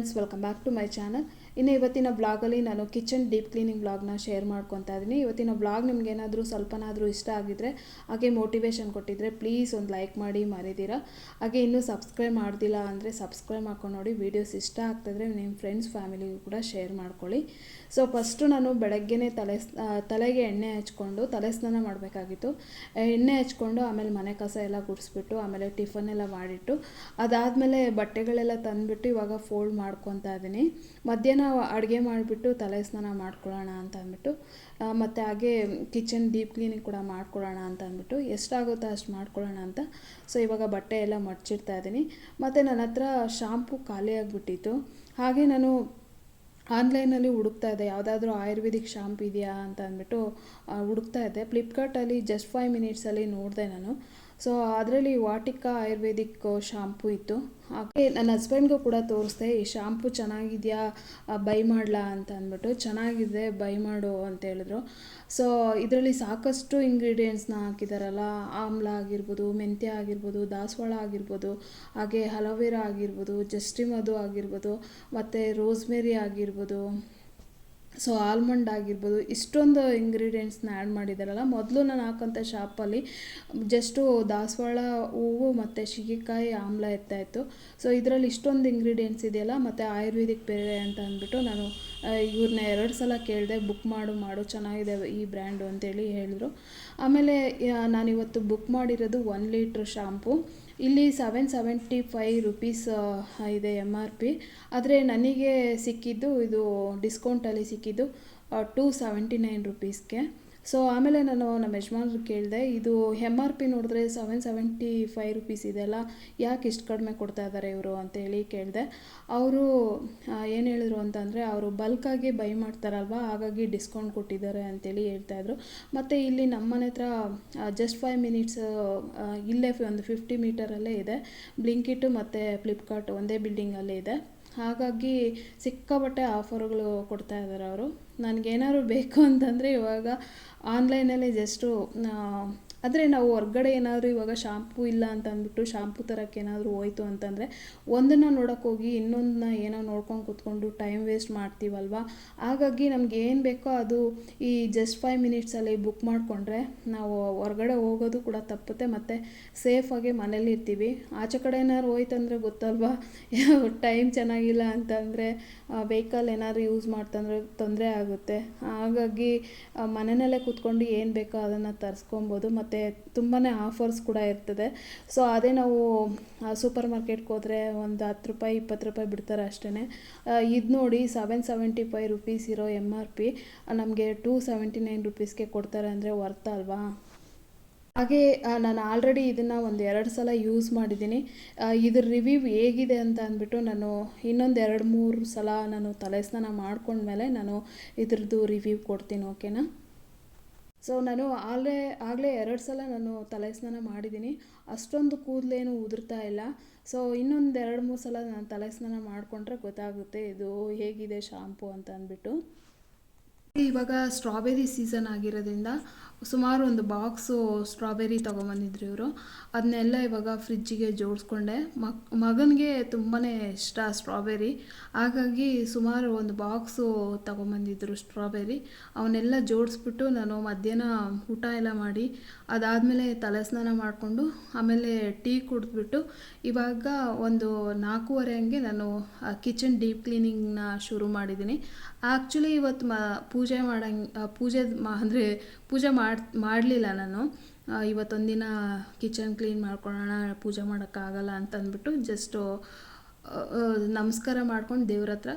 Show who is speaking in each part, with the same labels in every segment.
Speaker 1: Friends welcome back to my channel ಇನ್ನು ಇವತ್ತಿನ ಬ್ಲಾಗಲ್ಲಿ ನಾನು ಕಿಚನ್ ಡೀಪ್ ಕ್ಲೀನಿಂಗ್ ಬ್ಲಾಗ್ನ ಶೇರ್ ಮಾಡ್ಕೊತಾ ಇದ್ದೀನಿ. ಇವತ್ತಿನ ಬ್ಲಾಗ್ ನಿಮ್ಗೆ ಏನಾದರೂ ಸ್ವಲ್ಪನಾದರೂ ಇಷ್ಟ ಆಗಿದ್ರೆ ಹಾಗೆ ಮೋಟಿವೇಶನ್ ಕೊಟ್ಟಿದ್ರೆ ಪ್ಲೀಸ್ ಒಂದು ಲೈಕ್ ಮಾಡಿ ಮರಿದಿರ ಹಾಗೆ ಇನ್ನೂ ಸಬ್ಸ್ಕ್ರೈಬ್ ಮಾಡ್ದಿಲ್ಲ ಅಂದರೆ ಸಬ್ಸ್ಕ್ರೈಬ್ ಮಾಡ್ಕೊಂಡು ನೋಡಿ. ವೀಡಿಯೋಸ್ ಇಷ್ಟ ಆಗ್ತಿದ್ರೆ ನಿಮ್ಮ ಫ್ರೆಂಡ್ಸ್ ಫ್ಯಾಮಿಲಿಗೂ ಕೂಡ ಶೇರ್ ಮಾಡ್ಕೊಳ್ಳಿ. ಸೊ ಫಸ್ಟು ನಾನು ಬೆಳಗ್ಗೆನೇ ತಲೆ ತಲೆಗೆ ಎಣ್ಣೆ ಹಚ್ಕೊಂಡು ತಲೆ ಸ್ನಾನ ಮಾಡಬೇಕಾಗಿತ್ತು. ಎಣ್ಣೆ ಹಚ್ಕೊಂಡು ಆಮೇಲೆ ಮನೆ ಕಸ ಎಲ್ಲ ಗುಡಿಸ್ಬಿಟ್ಟು, ಆಮೇಲೆ ಟಿಫನ್ ಎಲ್ಲ ಮಾಡಿಟ್ಟು, ಅದಾದಮೇಲೆ ಬಟ್ಟೆಗಳೆಲ್ಲ ತಂದುಬಿಟ್ಟು ಇವಾಗ ಫೋಲ್ಡ್ ಮಾಡ್ಕೊತಾ ಇದ್ದೀನಿ. ಮಧ್ಯಾಹ್ನ ಅಡುಗೆ ಮಾಡಿಬಿಟ್ಟು ತಲೆ ಸ್ನಾನ ಮಾಡ್ಕೊಳ್ಳೋಣ ಅಂತ ಅಂದ್ಬಿಟ್ಟು ಮತ್ತು ಹಾಗೆ ಕಿಚನ್ ಡೀಪ್ ಕ್ಲೀನಿಂಗ್ ಕೂಡ ಮಾಡ್ಕೊಳ್ಳೋಣ ಅಂತ ಅಂದ್ಬಿಟ್ಟು, ಎಷ್ಟಾಗುತ್ತೋ ಅಷ್ಟು ಮಾಡ್ಕೊಳ್ಳೋಣ ಅಂತ. ಸೊ ಇವಾಗ ಬಟ್ಟೆ ಎಲ್ಲ ಮಡ್ಚಿಡ್ತಾ ಇದ್ದೀನಿ. ಮತ್ತು ನನ್ನ ಹತ್ರ ಶಾಂಪು ಖಾಲಿ ಆಗಿಬಿಟ್ಟಿತ್ತು ಹಾಗೆ ನಾನು ಆನ್ಲೈನಲ್ಲಿ ಹುಡುಕ್ತಾ ಇದ್ದೆ. ಯಾವುದಾದ್ರೂ ಆಯುರ್ವೇದಿಕ್ ಶಾಂಪ್ ಇದೆಯಾ ಅಂತ ಅಂದ್ಬಿಟ್ಟು ಹುಡುಕ್ತಾ ಇದ್ದೆ. ಫ್ಲಿಪ್ಕಾರ್ಟಲ್ಲಿ ಜಸ್ಟ್ ಫೈವ್ ಮಿನಿಟ್ಸಲ್ಲಿ ನೋಡಿದೆ ನಾನು. ಸೊ ಅದರಲ್ಲಿ ವಾಟಿಕಾ ಆಯುರ್ವೇದಿಕ್ ಶಾಂಪು ಇತ್ತು. ಹಾಗೆ ನನ್ನ ಹಸ್ಬೆಂಡ್ಗೂ ಕೂಡ ತೋರಿಸ್ದೆ, ಈ ಶಾಂಪು ಚೆನ್ನಾಗಿದೆಯಾ? ಬೈ ಮಾಡಲಾ? ಅಂತ ಅಂದ್ಬಿಟ್ಟು, ಚೆನ್ನಾಗಿದೆ, ಬೈ ಮಾಡು ಅಂತ ಹೇಳಿದ್ರು. ಸೊ ಇದರಲ್ಲಿ ಸಾಕಷ್ಟು ಇಂಗ್ರೀಡಿಯೆಂಟ್ಸ್ನ ಹಾಕಿದಾರಲ್ಲ, ಆಮ್ಲ ಆಗಿರ್ಬೋದು, ಮೆಂತ್ಯ ಆಗಿರ್ಬೋದು, ದಾಸವಾಳ ಆಗಿರ್ಬೋದು, ಹಾಗೆ ಹಲೋವೆರಾ ಆಗಿರ್ಬೋದು, ಜಸ್ಟಿಮದು ಆಗಿರ್ಬೋದು, ಮತ್ತು ರೋಸ್ಮೆರಿ ಆಗಿರ್ಬೋದು ಸೊ ಆಲ್ಮಂಡ್ ಆಗಿರ್ಬೋದು ಇಷ್ಟೊಂದು ಇಂಗ್ರೀಡಿಯೆಂಟ್ಸ್ನ ಆ್ಯಡ್ ಮಾಡಿದಾರಲ್ಲ, ಮೊದಲು ನಾನು ಹಾಕೋಂಥ ಶಾಪಲ್ಲಿ ಜಸ್ಟು ದಾಸವಾಳ ಹೂವು ಮತ್ತು ಶಿಗೆಕಾಯಿ ಆಮ್ಲ ಇರ್ತಾಯಿತ್ತು ಸೊ ಇದರಲ್ಲಿ ಇಷ್ಟೊಂದು ಇಂಗ್ರೀಡಿಯೆಂಟ್ಸ್ ಇದೆಯಲ್ಲ, ಮತ್ತು ಆಯುರ್ವೇದಿಕ್ ಬೇರೆ ಅಂತ ಅಂದ್ಬಿಟ್ಟು ನಾನು ಇವ್ರನ್ನ ಎರಡು ಸಲ ಕೇಳಿದೆ, ಬುಕ್ ಮಾಡು ಮಾಡು, ಚೆನ್ನಾಗಿದೆ ಈ ಬ್ರ್ಯಾಂಡು ಅಂತೇಳಿ ಹೇಳಿದ್ರು. ಆಮೇಲೆ ನಾನಿವತ್ತು ಬುಕ್ ಮಾಡಿರೋದು ಒನ್ ಲೀಟ್ರ್ ಶಾಂಪು. ಇಲ್ಲಿ ಸೆವೆನ್ ಸೆವೆಂಟಿ ಫೈ ರುಪೀಸ್ ಇದೆ ಎಂ ಆರ್ ಪಿ ಆದರೆ ನನಗೆ ಸಿಕ್ಕಿದ್ದು ಇದು ಡಿಸ್ಕೌಂಟಲ್ಲಿ ಸಿಕ್ಕಿದ್ದು ಟೂ ಸೆವೆಂಟಿ ನೈನ್ ರುಪೀಸ್ಗೆ ಸೊ ಆಮೇಲೆ ನಾನು ನಮ್ಮ ಯಜಮಾನ್ರು ಕೇಳಿದೆ, ಇದು ಎಂ ಆರ್ ಪಿ ನೋಡಿದ್ರೆ ಸೆವೆನ್ ಸೆವೆಂಟಿ ಫೈವ್ ರುಪೀಸ್ ಇದೆಲ್ಲ ಯಾಕೆ ಇಷ್ಟು ಕಡಿಮೆ ಕೊಡ್ತಾ ಇದ್ದಾರೆ ಇವರು? ಅಂತೇಳಿ ಕೇಳಿದೆ. ಅವರು ಏನು ಹೇಳಿದ್ರು ಅಂತಂದರೆ, ಅವರು ಬಲ್ಕಾಗಿ ಬೈ ಮಾಡ್ತಾರಲ್ವ, ಹಾಗಾಗಿ ಡಿಸ್ಕೌಂಟ್ ಕೊಟ್ಟಿದ್ದಾರೆ ಅಂತೇಳಿ ಹೇಳ್ತಾಯಿದ್ರು ಮತ್ತು ಇಲ್ಲಿ ನಮ್ಮನೆ ಹತ್ರ ಜಸ್ಟ್ ಫೈವ್ ಮಿನಿಟ್ಸ್ ಇಲ್ಲೇ ಒಂದು ಫಿಫ್ಟಿ ಮೀಟರಲ್ಲೇ ಇದೆ. ಬ್ಲಿಂಕಿಟ್ಟು ಮತ್ತು ಫ್ಲಿಪ್ಕಾರ್ಟ್ ಒಂದೇ ಬಿಲ್ಡಿಂಗಲ್ಲೇ ಇದೆ. ಹಾಗಾಗಿ ಸಿಕ್ಕಾಪಟ್ಟೆ ಆಫರ್ಗಳು ಕೊಡ್ತಾ ಇದ್ದಾರೆ ಅವರು. ನನಗೇನಾದ್ರು ಬೇಕು ಅಂತಂದರೆ ಇವಾಗ ಆನ್ಲೈನಲ್ಲಿ ಜಸ್ಟು ಆದರೆ ನಾವು ಹೊರ್ಗಡೆ ಏನಾದರೂ ಇವಾಗ ಶಾಂಪೂ ಇಲ್ಲ ಅಂತ ಅಂದ್ಬಿಟ್ಟು ಶಾಂಪು ತರಕ್ಕೆ ಏನಾದರೂ ಹೋಯ್ತು ಅಂತಂದರೆ ಒಂದನ್ನು ನೋಡೋಕೆ ಹೋಗಿ ಇನ್ನೊಂದನ್ನ ಏನೋ ನೋಡ್ಕೊಂಡು ಕೂತ್ಕೊಂಡು ಟೈಮ್ ವೇಸ್ಟ್ ಮಾಡ್ತೀವಲ್ವ? ಹಾಗಾಗಿ ನಮ್ಗೆ ಏನು ಬೇಕೋ ಅದು ಈ ಜಸ್ಟ್ ಫೈವ್ ಮಿನಿಟ್ಸಲ್ಲಿ ಬುಕ್ ಮಾಡಿಕೊಂಡ್ರೆ ನಾವು ಹೊರ್ಗಡೆ ಹೋಗೋದು ಕೂಡ ತಪ್ಪುತ್ತೆ ಮತ್ತು ಸೇಫಾಗಿ ಮನೇಲಿ ಇರ್ತೀವಿ ಆಚೆ ಕಡೆ ಏನಾದ್ರು ಹೋಯ್ತಂದ್ರೆ ಗೊತ್ತಲ್ವಾ? ಟೈಮ್ ಚೆನ್ನಾಗಿಲ್ಲ ಅಂತಂದರೆ ವೆಹಿಕಲ್ ಏನಾದ್ರು ಯೂಸ್ ಮಾಡ್ತಂದ್ರೆ ತೊಂದರೆ ಆಗುತ್ತೆ. ಹಾಗಾಗಿ ಮನೆಯಲ್ಲೇ ಕೂತ್ಕೊಂಡು ಏನು ಬೇಕೋ ಅದನ್ನು ತರಿಸ್ಕೊಬೋದು. ಮತ್ತು ತುಂಬಾ ಆಫರ್ಸ್ ಕೂಡ ಇರ್ತದೆ. ಸೊ ಅದೇ ನಾವು ಸೂಪರ್ ಮಾರ್ಕೆಟ್ಗೆ ಹೋದರೆ ಒಂದು ಹತ್ತು ರೂಪಾಯಿ, ಇಪ್ಪತ್ತು ರೂಪಾಯಿ ಬಿಡ್ತಾರೆ ಅಷ್ಟೇ ಇದು ನೋಡಿ ಸೆವೆನ್ ಸೆವೆಂಟಿ ಫೈವ್ ರುಪೀಸ್ ಇರೋ ಎಂ ಆರ್ ಪಿ ನಮಗೆ ಟೂ ಸೆವೆಂಟಿ ನೈನ್ ರುಪೀಸ್ಗೆ ಕೊಡ್ತಾರೆ ಅಂದರೆ ವರ್ತ್ ಅಲ್ವಾ? ಹಾಗೆ ನಾನು ಆಲ್ರೆಡಿ ಇದನ್ನು ಒಂದು ಎರಡು ಸಲ ಯೂಸ್ ಮಾಡಿದ್ದೀನಿ. ಇದ್ರ ರಿವ್ಯೂ ಹೇಗಿದೆ ಅಂತ ಅಂದ್ಬಿಟ್ಟು ನಾನು ಇನ್ನೊಂದು ಎರಡು, ಮೂರು ಸಲ ನಾನು ತಲೆ ಸ್ನಾನ ಮಾಡ್ಕೊಂಡ್ಮೇಲೆ ನಾನು ಇದ್ರದ್ದು ರಿವ್ಯೂ ಕೊಡ್ತೀನಿ ಓಕೆನಾ ಸೊ ನಾನು ಆಗಲೇ ಆಗಲೇ ಎರಡು ಸಲ ನಾನು ತಲೆ ಸ್ನಾನ ಮಾಡಿದ್ದೀನಿ. ಅಷ್ಟೊಂದು ಕೂದಲೇನು ಉದುರ್ತಾ ಇಲ್ಲ. ಸೊ ಇನ್ನೊಂದು ಎರಡು, ಮೂರು ಸಲ ನಾನು ತಲೆ ಸ್ನಾನ ಮಾಡಿಕೊಂಡ್ರೆ ಗೊತ್ತಾಗುತ್ತೆ ಇದು ಹೇಗಿದೆ ಶಾಂಪು ಅಂತ ಅಂದ್ಬಿಟ್ಟು. ಇವಾಗ ಸ್ಟ್ರಾಬೆರಿ ಸೀಸನ್ ಆಗಿರೋದ್ರಿಂದ ಸುಮಾರು ಒಂದು ಬಾಕ್ಸು ಸ್ಟ್ರಾಬೆರಿ ತೊಗೊಂಬಂದಿದ್ರು ಇವರು. ಅದನ್ನೆಲ್ಲ ಇವಾಗ ಫ್ರಿಜ್ಜಿಗೆ ಜೋಡಿಸ್ಕೊಂಡೆ. ಮಕ್, ಮಗನಿಗೆ ತುಂಬಾ ಇಷ್ಟ ಸ್ಟ್ರಾಬೆರಿ ಹಾಗಾಗಿ ಸುಮಾರು ಒಂದು ಬಾಕ್ಸು ತೊಗೊಂಬಂದಿದ್ರು ಸ್ಟ್ರಾಬೆರಿ ಅವನ್ನೆಲ್ಲ ಜೋಡಿಸ್ಬಿಟ್ಟು ನಾನು ಮಧ್ಯಾಹ್ನ ಊಟ ಎಲ್ಲ ಮಾಡಿ, ಅದಾದಮೇಲೆ ತಲೆ ಸ್ನಾನ ಮಾಡಿಕೊಂಡು ಆಮೇಲೆ ಟೀ ಕುಡಿದ್ಬಿಟ್ಟು ಇವಾಗ ಒಂದು ನಾಲ್ಕೂವರೆ ಹಂಗೆ ನಾನು ಕಿಚನ್ ಡೀಪ್ ಕ್ಲೀನಿಂಗ್ನ ಶುರು ಮಾಡಿದ್ದೀನಿ. ಆ್ಯಕ್ಚುಲಿ ಇವತ್ತು ಮ ಪೂಜೆ ಮಾಡಂಗೆ ಪೂಜೆ ಮಾ, ಅಂದರೆ ಪೂಜೆ ಮಾಡಿ, ಮಾಡಲಿಲ್ಲ ನಾನು. ಇವತ್ತೊಂದಿನ ಕಿಚನ್ ಕ್ಲೀನ್ ಮಾಡ್ಕೊಳ್ಳೋಣ ಪೂಜೆ ಮಾಡೋಕ್ಕಾಗಲ್ಲ ಅಂತಂದ್ಬಿಟ್ಟು ಜಸ್ಟು ನಮಸ್ಕಾರ ಮಾಡ್ಕೊಂಡು ದೇವ್ರ ಹತ್ರ.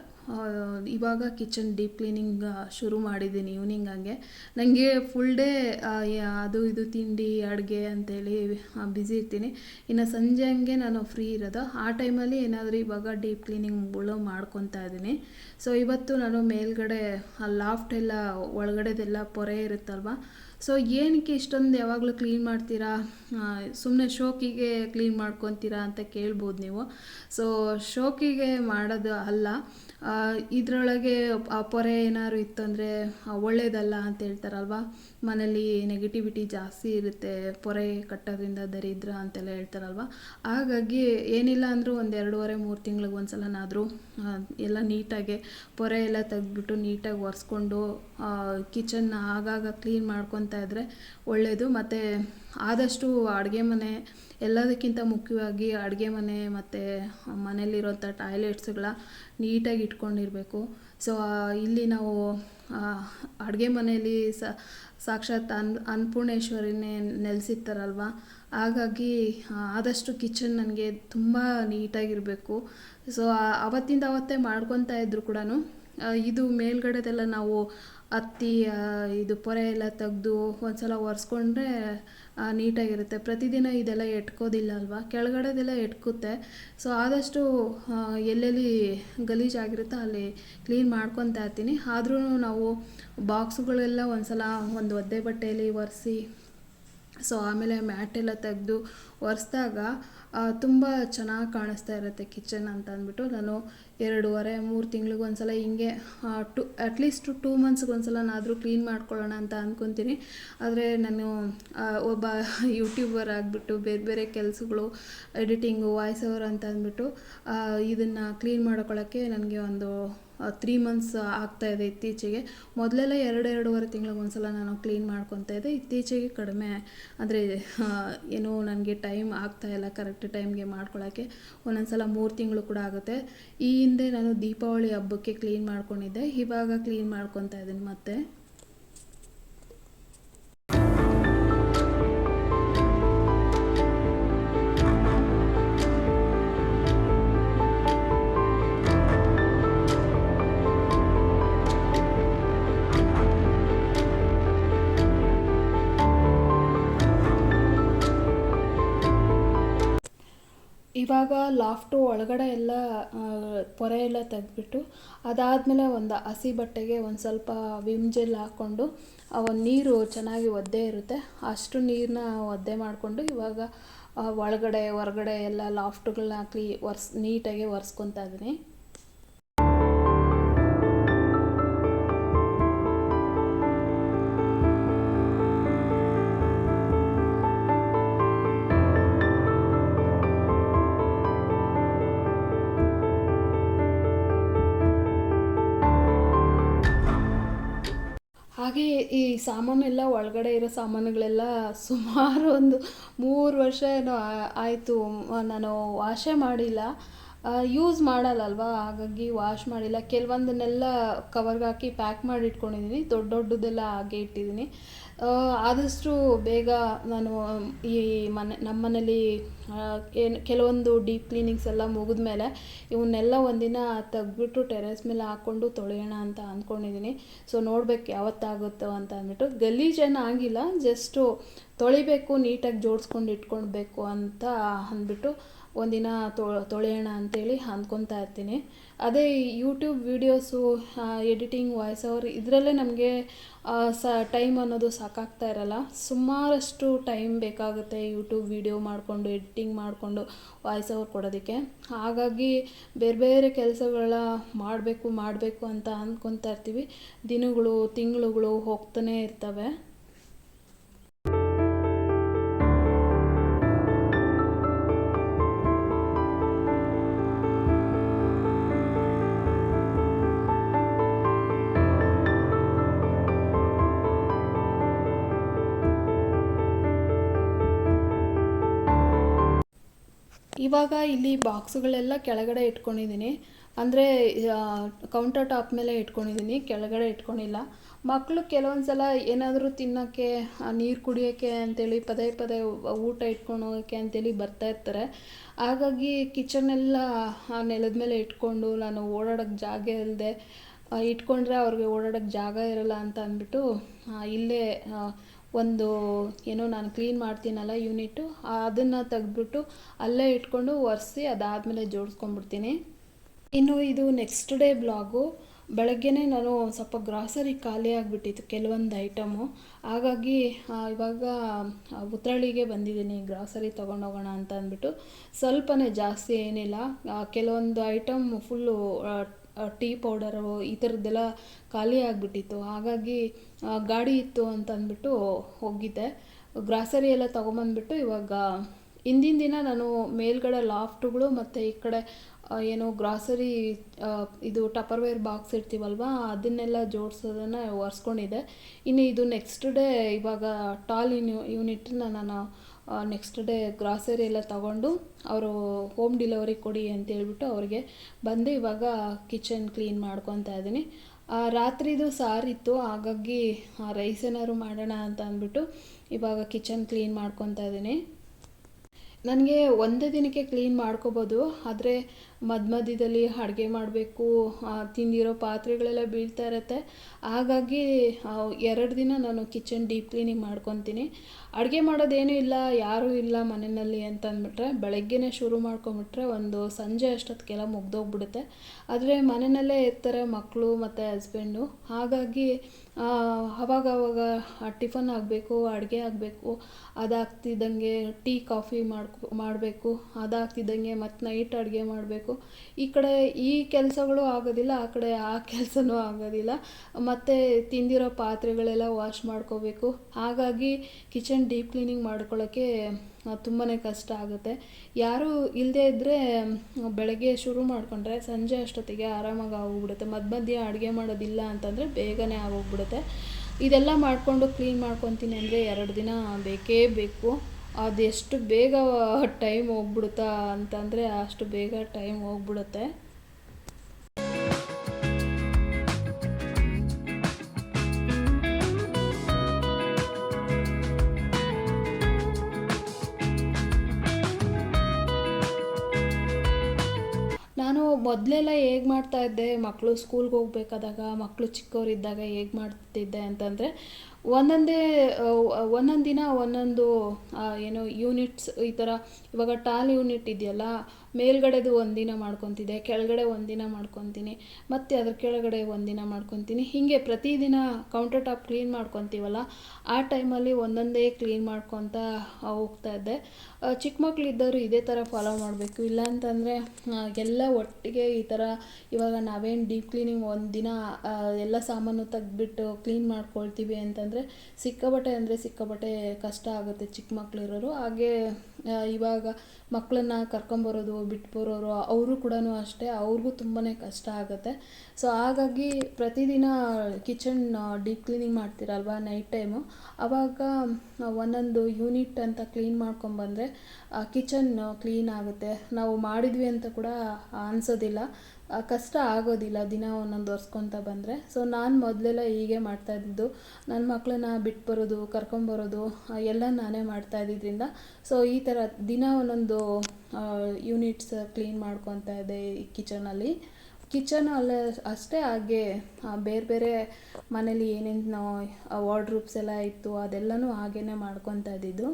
Speaker 1: ಇವಾಗ ಕಿಚನ್ ಡೀಪ್ ಕ್ಲೀನಿಂಗ್ ಶುರು ಮಾಡಿದ್ದೀನಿ ಈವ್ನಿಂಗ್ ಹಂಗೆ. ನನಗೆ ಫುಲ್ ಡೇ ಅದು ಇದು ತಿಂಡಿ, ಅಡುಗೆ ಅಂತೇಳಿ ಬ್ಯುಸಿ ಇರ್ತೀನಿ. ಇನ್ನು ಸಂಜೆ ಹಂಗೆ ನಾನು ಫ್ರೀ ಇರೋದು. ಆ ಟೈಮಲ್ಲಿ ಏನಾದರೂ ಇವಾಗ ಡೀಪ್ ಕ್ಲೀನಿಂಗ್ಗಳು ಮಾಡ್ಕೊತಾ ಇದ್ದೀನಿ. ಸೊ ಇವತ್ತು ನಾನು ಮೇಲ್ಗಡೆ ಲಾಫ್ಟ್ ಎಲ್ಲ, ಒಳಗಡೆದೆಲ್ಲ ಪೊರೆ ಇರುತ್ತಲ್ವ ಸೊ ಏನಕ್ಕೆ ಇಷ್ಟೊಂದು ಯಾವಾಗಲೂ ಕ್ಲೀನ್ ಮಾಡ್ತೀರಾ? ಸುಮ್ಮನೆ ಶೋಕಿಗೆ ಕ್ಲೀನ್ ಮಾಡ್ಕೊತೀರಾ ಅಂತ ಕೇಳ್ಬೋದು ನೀವು. ಸೊ ಶೋಕಿಗೆ ಮಾಡೋದು ಅಲ್ಲ. ಇದರೊಳಗೆ ಆ ಪೊರೆ ಏನಾದ್ರು ಇತ್ತಂದರೆ ಒಳ್ಳೆಯದಲ್ಲ ಅಂತ ಹೇಳ್ತಾರಲ್ವ? ಮನೇಲಿ ನೆಗೆಟಿವಿಟಿ ಜಾಸ್ತಿ ಇರುತ್ತೆ, ಪೊರೆ ಕಟ್ಟೋದ್ರಿಂದ ದರಿದ್ರ ಅಂತೆಲ್ಲ ಹೇಳ್ತಾರಲ್ವ? ಹಾಗಾಗಿ ಏನಿಲ್ಲ ಅಂದರೂ ಒಂದು ಎರಡೂವರೆ, ಮೂರು ತಿಂಗ್ಳಿಗೆ ಒಂದು ಸಲನಾದರೂ ಎಲ್ಲ ನೀಟಾಗೆ ಪೊರೆ ಎಲ್ಲ ತೆಗೆದ್ಬಿಟ್ಟು ನೀಟಾಗಿ ಒರೆಸ್ಕೊಂಡು ಕಿಚನ್ನ ಆಗಾಗ ಕ್ಲೀನ್ ಮಾಡ್ಕೊತಾ ಇದ್ದರೆ ಒಳ್ಳೆಯದು ಮತ್ತು ಆದಷ್ಟು ಅಡುಗೆ ಮನೆ ಎಲ್ಲದಕ್ಕಿಂತ ಮುಖ್ಯವಾಗಿ ಅಡುಗೆ ಮನೆ ಮತ್ತು ಮನೇಲಿರೋಂಥ ಟಾಯ್ಲೆಟ್ಸ್ಗಳ ನೀಟಾಗಿ ಇಟ್ಕೊಂಡಿರಬೇಕು. ಸೊ ಇಲ್ಲಿ ನಾವು ಅಡುಗೆ ಮನೆಯಲ್ಲಿ ಸಾಕ್ಷಾತ್ ಅನ್, ಅನ್ನಪೂರ್ಣೇಶ್ವರಿನೇ ನೆಲೆಸಿರ್ತಾರಲ್ವ? ಹಾಗಾಗಿ ಆದಷ್ಟು ಕಿಚನ್ ನನಗೆ ತುಂಬ ನೀಟಾಗಿರಬೇಕು. ಸೊ ಅವತ್ತಿಂದ ಅವತ್ತೇ ಮಾಡ್ಕೊತಾ ಇದ್ದರೂ ಕೂಡ ಇದು ಮೇಲ್ಗಡೆದೆಲ್ಲ ನಾವು ಹತ್ತಿ ಇದು ಪೊರೆ ಎಲ್ಲ ತೆಗೆದು ಒಂದು ಸಲ ಒರೆಸ್ಕೊಂಡ್ರೆ ನೀಟಾಗಿರುತ್ತೆ. ಪ್ರತಿದಿನ ಇದೆಲ್ಲ ಎಟ್ಕೋದಿಲ್ಲ ಅಲ್ವಾ ಕೆಳಗಡೆದೆಲ್ಲ ಎಟ್ಕುತ್ತೆ. ಸೊ ಆದಷ್ಟು ಎಲ್ಲೆಲ್ಲಿ ಗಲೀಜಾಗಿರುತ್ತೋ ಅಲ್ಲಿ ಕ್ಲೀನ್ ಮಾಡ್ಕೊತಾ ಇರ್ತೀನಿ. ಆದ್ರೂ ನಾವು ಬಾಕ್ಸ್ಗಳೆಲ್ಲ ಒಂದು ಸಲ ಒಂದು ಒದ್ದೆ ಬಟ್ಟೆಯಲ್ಲಿ ಒರೆಸಿ ಸೊ ಆಮೇಲೆ ಮ್ಯಾಟೆಲ್ಲ ತೆಗೆದು ಒರೆಸ್ದಾಗ ತುಂಬ ಚೆನ್ನಾಗಿ ಕಾಣಿಸ್ತಾ ಇರುತ್ತೆ ಕಿಚನ್ ಅಂತ ಅಂದ್ಬಿಟ್ಟು ನಾನು ಎರಡೂವರೆ, ಮೂರು ತಿಂಗ್ಳಿಗೆ ಒಂದು ಸಲ ಹಿಂಗೆ ಟು ಅಟ್ಲೀಸ್ಟ್ ಟೂ ಮಂತ್ಸ್ಗೆ ಒಂದು ಸಲನಾದರೂ ಕ್ಲೀನ್ ಮಾಡ್ಕೊಳ್ಳೋಣ ಅಂತ ಅಂದ್ಕೊತೀನಿ ಆದರೆ ನಾನು ಒಬ್ಬ ಯೂಟ್ಯೂಬರ್ ಆಗಿಬಿಟ್ಟು ಬೇರೆ ಬೇರೆ ಕೆಲಸಗಳು ಎಡಿಟಿಂಗು ವಾಯ್ಸ್ ಓವರ್ ಅಂತ ಅಂದ್ಬಿಟ್ಟು ಇದನ್ನು ಕ್ಲೀನ್ ಮಾಡ್ಕೊಳ್ಳೋಕ್ಕೆ ನನಗೆ ಒಂದು ತ್ರೀ ಮಂತ್ಸ್ ಆಗ್ತಾ ಇದೆ ಇತ್ತೀಚೆಗೆ. ಮೊದಲೆಲ್ಲ ಎರಡು, ಎರಡೂವರೆ ತಿಂಗಳಿಗೆ ಒಂದು ಸಲ ನಾನು ಕ್ಲೀನ್ ಮಾಡ್ಕೊತಾ ಇದ್ದೆ. ಇತ್ತೀಚೆಗೆ ಕಡಿಮೆ, ಅಂದರೆ ಏನು ನನಗೆ ಟೈಮ್ ಆಗ್ತಾ ಇಲ್ಲ ಕರೆಕ್ಟ್ ಟೈಮ್ಗೆ ಮಾಡ್ಕೊಳ್ಳೋಕ್ಕೆ ಒಂದೊಂದು ಸಲ ಮೂರು ತಿಂಗಳು ಕೂಡ ಆಗುತ್ತೆ. ಈ ಹಿಂದೆ ನಾನು ದೀಪಾವಳಿ ಹಬ್ಬಕ್ಕೆ ಕ್ಲೀನ್ ಮಾಡ್ಕೊಂಡಿದ್ದೆ. ಇವಾಗ ಕ್ಲೀನ್ ಮಾಡ್ಕೊತಾ ಇದ್ದೀನಿ ಮತ್ತೆ. ಇವಾಗ ಲಾಫ್ಟು ಒಳಗಡೆ ಎಲ್ಲ ಪೊರೆ ಎಲ್ಲ ತೆಗೆದ್ಬಿಟ್ಟು ಅದಾದಮೇಲೆ ಒಂದು ಹಸಿ ಬಟ್ಟೆಗೆ ಒಂದು ಸ್ವಲ್ಪ ವಿಮ್ ಜೆಲ್ ಹಾಕ್ಕೊಂಡು ಒಂದು ನೀರು ಚೆನ್ನಾಗಿ ಒದ್ದೆ ಇರುತ್ತೆ. ಅಷ್ಟು ನೀರನ್ನ ಒದ್ದೆ ಮಾಡಿಕೊಂಡು ಇವಾಗ ಒಳಗಡೆ, ಹೊರಗಡೆ ಎಲ್ಲ ಲಾಫ್ಟುಗಳನ್ನ ಹಾಕಿ ಒರ್ಸ್, ನೀಟಾಗಿ ಒರೆಸ್ಕೊತಾ ಇದ್ದೀನಿ ಹಾಗೆ ಈ ಸಾಮಾನು ಎಲ್ಲ ಒಳಗಡೆ ಇರೋ ಸಾಮಾನುಗಳೆಲ್ಲ ಸುಮಾರು ಒಂದು ಮೂರು ವರ್ಷ ಏನೋ ಆಯಿತು. ನಾನು ವಾಶೇ ಮಾಡಿಲ್ಲ. ಯೂಸ್ ಮಾಡಲ್ಲಲ್ವಾ? ಹಾಗಾಗಿ ವಾಶ್ ಮಾಡಿಲ್ಲ. ಕೆಲವೊಂದನ್ನೆಲ್ಲ ಕವರ್ಗೆ ಹಾಕಿ ಪ್ಯಾಕ್ ಮಾಡಿ ಇಟ್ಕೊಂಡಿದ್ದೀನಿ ದೊಡ್ಡ ದೊಡ್ಡದೆಲ್ಲ ಹಾಗೆ ಇಟ್ಟಿದ್ದೀನಿ ಆದಷ್ಟು ಬೇಗ ನಾನು ಈ ಮನೆ ನಮ್ಮ ಮನೆಯಲ್ಲಿ ಏನು, ಕೆಲವೊಂದು ಡೀಪ್ ಕ್ಲೀನಿಂಗ್ಸ್ ಎಲ್ಲ ಮುಗಿದ್ಮೇಲೆ ಇವನ್ನೆಲ್ಲ ಒಂದಿನ ತೆಗ್ದ್ಬಿಟ್ಟು ಟೆರೆಸ್ ಮೇಲೆ ಹಾಕ್ಕೊಂಡು ತೊಳೆಯೋಣ ಅಂತ ಅಂದ್ಕೊಂಡಿದ್ದೀನಿ. ಸೊ, ನೋಡ್ಬೇಕು ಯಾವತ್ತಾಗುತ್ತೋ ಅಂತ ಅಂದ್ಬಿಟ್ಟು. ಗಲೀಜೇನು ಆಗಿಲ್ಲ, ಜಸ್ಟು ತೊಳಿಬೇಕು, ನೀಟಾಗಿ ಜೋಡಿಸ್ಕೊಂಡು ಇಟ್ಕೊಳ್ಬೇಕು ಅಂತ ಅಂದ್ಬಿಟ್ಟು ಒಂದಿನ ತೊಳೆಯೋಣ ಅಂತೇಳಿ ಅಂದ್ಕೊತಾ ಇರ್ತೀನಿ. ಅದೇ YouTube videos editing voice over ಇದರಲ್ಲೇ ನಮಗೆ ಸ ಟೈಮ್ ಅನ್ನೋದು ಸಾಕಾಗ್ತಾ ಇರಲ್ಲ. ಸುಮಾರಷ್ಟು ಟೈಮ್ ಬೇಕಾಗುತ್ತೆ ಯೂಟ್ಯೂಬ್ ವೀಡಿಯೋ ಮಾಡಿಕೊಂಡು ಎಡಿಟಿಂಗ್ ಮಾಡಿಕೊಂಡು ವಾಯ್ಸ್ ಓವರ್ ಕೊಡೋದಕ್ಕೆ. ಹಾಗಾಗಿ ಬೇರೆ ಬೇರೆ ಕೆಲಸಗಳ ಮಾಡಬೇಕು ಮಾಡಬೇಕು ಅಂತ ಅಂದ್ಕೊತಾ ಇರ್ತೀವಿ. ದಿನಗಳು, ತಿಂಗಳುಗಳು ಹೋಗ್ತಾನೆ ಇರ್ತವೆ. ಇವಾಗ ಇಲ್ಲಿ ಬಾಕ್ಸ್ಗಳೆಲ್ಲ ಕೆಳಗಡೆ ಇಟ್ಕೊಂಡಿದ್ದೀನಿ. ಅಂದರೆ ಕೌಂಟರ್ ಟಾಪ್ ಮೇಲೆ ಇಟ್ಕೊಂಡಿದ್ದೀನಿ. ಕೆಳಗಡೆ ಇಟ್ಕೊಂಡಿಲ್ಲ. ಮಕ್ಕಳು ಕೆಲವೊಂದು ಸಲ ಏನಾದರೂ ತಿನ್ನೋಕ್ಕೆ ನೀರು ಕುಡಿಯೋಕ್ಕೆ ಅಂತೇಳಿ ಪದೇ ಪದೇ ಊಟ ಇಟ್ಕೊಂಡು ಹೋಗೋಕ್ಕೆ ಅಂತೇಳಿ ಬರ್ತಾ ಇರ್ತಾರೆ. ಹಾಗಾಗಿ ಕಿಚನ್ನೆಲ್ಲ ನೆಲದ ಮೇಲೆ ಇಟ್ಕೊಂಡು ನಾನು ಓಡಾಡೋಕ್ಕೆ ಜಾಗ ಇಲ್ಲದೆ ಇಟ್ಕೊಂಡ್ರೆ ಅವ್ರಿಗೆ ಓಡಾಡೋಕ್ಕೆ ಜಾಗ ಇರಲ್ಲ ಅಂತ ಅಂದ್ಬಿಟ್ಟು ಇಲ್ಲೇ ಒಂದು, ಏನೋ ನಾನು ಕ್ಲೀನ್ ಮಾಡ್ತೀನಲ್ಲ ಯೂನಿಟ್ಟು ಅದನ್ನು ತೆಗೆದ್ಬಿಟ್ಟು ಅಲ್ಲೇ ಇಟ್ಕೊಂಡು ಒರೆಸಿ ಅದಾದಮೇಲೆ ಜೋಡಿಸ್ಕೊಂಡ್ಬಿಡ್ತೀನಿ. ಇನ್ನು ಇದು ನೆಕ್ಸ್ಟ್ ಡೇ ಬ್ಲಾಗು ಬೆಳಗ್ಗೆನೇ ನಾನು ಸ್ವಲ್ಪ ಗ್ರಾಸರಿ ಖಾಲಿ ಆಗಿಬಿಟ್ಟಿತ್ತು ಕೆಲವೊಂದು ಐಟಮು ಹಾಗಾಗಿ ಇವಾಗ ಉತ್ರಳಿಗೆ ಬಂದಿದ್ದೀನಿ ಗ್ರಾಸರಿ ತೊಗೊಂಡೋಗೋಣ ಅಂತ ಅಂದ್ಬಿಟ್ಟು. ಸ್ವಲ್ಪನೇ ಜಾಸ್ತಿ ಏನಿಲ್ಲ ಕೆಲವೊಂದು ಐಟಮ್ ಫುಲ್ಲು ಟೀ ಪೌಡರು ಈ ಥರದ್ದೆಲ್ಲ ಖಾಲಿ ಆಗಿಬಿಟ್ಟಿತ್ತು. ಹಾಗಾಗಿ ಗಾಡಿ ಇತ್ತು ಅಂತ ಅಂದ್ಬಿಟ್ಟು ಹೋಗಿದ್ದೆ. ಗ್ರಾಸರಿ ಎಲ್ಲ ತೊಗೊಂಬಂದ್ಬಿಟ್ಟು ಇವಾಗ ಹಿಂದಿನ ದಿನ ನಾನು ಮೇಲ್ಗಡೆ ಲಾಫ್ಟ್ಗಳು ಮತ್ತು ಈ ಕಡೆ ಏನು ಗ್ರಾಸರಿ ಇದು ಟಪರ್ವೇರ್ ಬಾಕ್ಸ್ ಇರ್ತೀವಲ್ವ, ಅದನ್ನೆಲ್ಲ ಜೋಡಿಸೋದನ್ನು ಒರೆಸ್ಕೊಂಡಿದ್ದೆ. ಇನ್ನು ಇದು ನೆಕ್ಸ್ಟ್ ಡೇ ಇವಾಗ ಟಾಲ್ ಇನ್ ಯೂನಿಟ್ನ ನಾನು ನೆಕ್ಸ್ಟ್ ಡೇ ಗ್ರಾಸರಿ ಎಲ್ಲ ತಗೊಂಡು ಅವರು ಹೋಮ್ ಡೆಲಿವರಿ ಕೊಡಿ ಅಂತ ಹೇಳ್ಬಿಟ್ಟು ಅವ್ರಿಗೆ ಬಂದು ಇವಾಗ ಕಿಚನ್ ಕ್ಲೀನ್ ಮಾಡ್ಕೊತಾ ಇದ್ದೀನಿ. ರಾತ್ರಿದು ಸಾರಿತ್ತು ಹಾಗಾಗಿ ರೈಸ್ ಏನಾದ್ರು ಮಾಡೋಣ ಅಂತ ಅಂದ್ಬಿಟ್ಟು ಇವಾಗ ಕಿಚನ್ ಕ್ಲೀನ್ ಮಾಡ್ಕೊತಾ ಇದ್ದೀನಿ. ನನಗೆ ಒಂದೇ ದಿನಕ್ಕೆ ಕ್ಲೀನ್ ಮಾಡ್ಕೋಬೋದು, ಆದರೆ ಮಧ್ಯ ಮಧ್ಯದಲ್ಲಿ ಅಡುಗೆ ಮಾಡಬೇಕು ತಿಂದಿರೋ ಪಾತ್ರೆಗಳೆಲ್ಲ ಬೀಳ್ತಾ ಇರುತ್ತೆ. ಹಾಗಾಗಿ ಎರಡು ದಿನ ನಾನು ಕಿಚನ್ ಡೀಪ್ ಕ್ಲೀನಿಂಗ್ ಮಾಡ್ಕೊತೀನಿ. ಅಡುಗೆ ಮಾಡೋದೇನೂ ಇಲ್ಲ, ಯಾರೂ ಇಲ್ಲ ಮನೆಯಲ್ಲಿ ಅಂತ ಅಂದ್ಬಿಟ್ರೆ ಬೆಳಗ್ಗೆನೇ ಶುರು ಮಾಡ್ಕೊಂಬಿಟ್ರೆ ಒಂದು ಸಂಜೆ ಅಷ್ಟೊತ್ತಿಗೆಲ್ಲ ಮುಗ್ದೋಗ್ಬಿಡುತ್ತೆ. ಆದರೆ ಮನೆಯಲ್ಲೇ ಇರ್ತಾರೆ ಮಕ್ಕಳು ಮತ್ತು ಹಸ್ಬೆಂಡು ಹಾಗಾಗಿ ಅವಾಗವಾಗ ಅವಾಗ ಅವಾಗ ಟಿಫನ್ ಆಗಬೇಕು, ಅಡುಗೆ ಆಗಬೇಕು, ಅದಾಗ್ತಿದ್ದಂಗೆ ಟೀ, ಕಾಫಿ ಮಾಡ್ಕೊ, ಮಾಡಬೇಕು, ಅದಾಗ್ತಿದ್ದಂಗೆ ಮತ್ತು ನೈಟ್ ಅಡುಗೆ ಮಾಡಬೇಕು. ಈ ಕಡೆ ಈ ಕೆಲಸಗಳು ಆಗೋದಿಲ್ಲ, ಆ ಕಡೆ ಆ ಕೆಲಸನೂ ಆಗೋದಿಲ್ಲ. ಮತ್ತು ತಿಂದಿರೋ ಪಾತ್ರೆಗಳೆಲ್ಲ ವಾಶ್ ಮಾಡ್ಕೋಬೇಕು. ಹಾಗಾಗಿ ಕಿಚನ್ ಡೀಪ್ ಕ್ಲೀನಿಂಗ್ ಮಾಡ್ಕೊಳ್ಳೋಕ್ಕೆ ತುಂಬಾ ಕಷ್ಟ ಆಗುತ್ತೆ. ಯಾರೂ ಇಲ್ಲದೇ ಇದ್ದರೆ ಬೆಳಗ್ಗೆ ಶುರು ಮಾಡಿಕೊಂಡ್ರೆ ಸಂಜೆ ಅಷ್ಟೊತ್ತಿಗೆ ಆರಾಮಾಗಿ ಆಗೋಗ್ಬಿಡುತ್ತೆ. ಮಧ್ಯ ಮಧ್ಯೆ ಅಡುಗೆ ಮಾಡೋದಿಲ್ಲ ಅಂತಂದರೆ ಬೇಗನೆ ಆಗೋಗ್ಬಿಡುತ್ತೆ. ಇದೆಲ್ಲ ಮಾಡಿಕೊಂಡು ಕ್ಲೀನ್ ಮಾಡ್ಕೊತೀನಿ ಅಂದರೆ ಎರಡು ದಿನ ಬೇಕೇ ಬೇಕು. ಅದೆಷ್ಟು ಬೇಗ ಟೈಮ್ ಹೋಗ್ಬಿಡುತ್ತಾ ಅಂತಂದರೆ ಅಷ್ಟು ಬೇಗ ಟೈಮ್ ಹೋಗ್ಬಿಡುತ್ತೆ. ನಾನು ಮೊದಲೆಲ್ಲ ಹೇಗೆ ಮಾಡ್ತಾ ಇದ್ದೆ ಮಕ್ಕಳು ಸ್ಕೂಲ್ಗೆ ಹೋಗ್ಬೇಕಾದಾಗ ಮಕ್ಕಳು ಚಿಕ್ಕವರಿದ್ದಾಗ ಹೇಗೆ ಮಾಡ್ತಿದ್ದೆ ಅಂತಂದರೆ ಒಂದೊಂದೇ ಒಂದೊಂದು ದಿನ ಒಂದೊಂದು ಏನು ಯೂನಿಟ್ಸ್ ಈ ಥರ ಇವಾಗ ಟಾಲ್ ಯೂನಿಟ್ ಇದೆಯಲ್ಲ, ಮೇಲ್ಗಡೆದು ಒಂದಿನ ಮಾಡ್ಕೊತಿದ್ದೆ, ಕೆಳಗಡೆ ಒಂದಿನ ಮಾಡ್ಕೊತೀನಿ, ಮತ್ತು ಅದ್ರ ಕೆಳಗಡೆ ಒಂದಿನ ಮಾಡ್ಕೊತೀನಿ. ಹೀಗೆ ಪ್ರತಿದಿನ ಕೌಂಟರ್ ಟಾಪ್ ಕ್ಲೀನ್ ಮಾಡ್ಕೊತೀವಲ್ಲ, ಆ ಟೈಮಲ್ಲಿ ಒಂದೊಂದೇ ಕ್ಲೀನ್ ಮಾಡ್ಕೊತಾ ಹೋಗ್ತಾ ಇದ್ದೆ. ಚಿಕ್ಕ ಮಕ್ಕಳಿದ್ದವರು ಇದೇ ಥರ ಫಾಲೋ ಮಾಡಬೇಕು. ಇಲ್ಲಾಂತಂದರೆ ಎಲ್ಲ ಒಟ್ಟಿಗೆ ಈ ಥರ ಇವಾಗ ನಾವೇನು ಡೀಪ್ ಕ್ಲೀನಿಂಗ್ ಒಂದು ದಿನ ಎಲ್ಲ ಸಾಮಾನು ತೆಗೆದ್ಬಿಟ್ಟು ಕ್ಲೀನ್ ಮಾಡ್ಕೊಳ್ತೀವಿ ಅಂತಂದರೆ ಸಿಕ್ಕಾಬಟ್ಟೆ ಅಂದರೆ ಸಿಕ್ಕಾಬಟ್ಟೆ ಕಷ್ಟ ಆಗುತ್ತೆ ಚಿಕ್ಕ ಮಕ್ಕಳಿರೋರು ಹಾಗೆ ಇವಾಗ ಮಕ್ಕಳನ್ನ ಕರ್ಕೊಂಬರೋದು ಬಿಟ್ಟು ಬರೋರು ಅವರು ಕೂಡ ಅಷ್ಟೇ, ಅವ್ರಿಗೂ ತುಂಬಾ ಕಷ್ಟ ಆಗುತ್ತೆ. ಸೊ ಹಾಗಾಗಿ ಪ್ರತಿದಿನ ಕಿಚನ್ ಡೀಪ್ ಕ್ಲೀನಿಂಗ್ ಮಾಡ್ತೀರಲ್ವ ನೈಟ್ ಟೈಮು ಆವಾಗ ಒಂದೊಂದು ಯೂನಿಟ್ ಅಂತ ಕ್ಲೀನ್ ಮಾಡ್ಕೊಂಬಂದರೆ ಕಿಚನ್ ಕ್ಲೀನ್ ಆಗುತ್ತೆ. ನಾವು ಮಾಡಿದ್ವಿ ಅಂತ ಕೂಡ ಅನಿಸೋದಿಲ್ಲ. ಕಷ್ಟ ಆಗೋದಿಲ್ಲ ದಿನ ಒಂದೊಂದು ಒರೆಸ್ಕೊತ ಬಂದರೆ. ಸೊ ನಾನು ಮೊದಲೆಲ್ಲ ಹೀಗೆ ಮಾಡ್ತಾ ಇದ್ದಿದ್ದು. ನನ್ನ ಮಕ್ಕಳನ್ನ ಬಿಟ್ಟು ಬರೋದು ಕರ್ಕೊಂಬರೋದು ಎಲ್ಲ ನಾನೇ ಮಾಡ್ತಾ ಇದ್ದಿದ್ದರಿಂದ ಸೊ ಈ ಥರ ದಿನ ಒಂದೊಂದು ಯೂನಿಟ್ಸ್ ಕ್ಲೀನ್ ಮಾಡ್ಕೊತಾ ಇದ್ದೆ ಈ ಕಿಚನಲ್ಲಿ ಕಿಚನ್ ಅಲ್ಲ ಅಷ್ಟೇ, ಹಾಗೆ ಬೇರೆ ಬೇರೆ ಮನೇಲಿ ಏನೇನು ವಾರ್ಡ್ರೂಬ್ಸ್ ಎಲ್ಲ ಇತ್ತು, ಅದೆಲ್ಲನೂ ಹಾಗೇ ಮಾಡ್ಕೊತಾ ಇದ್ದಿದ್ದು.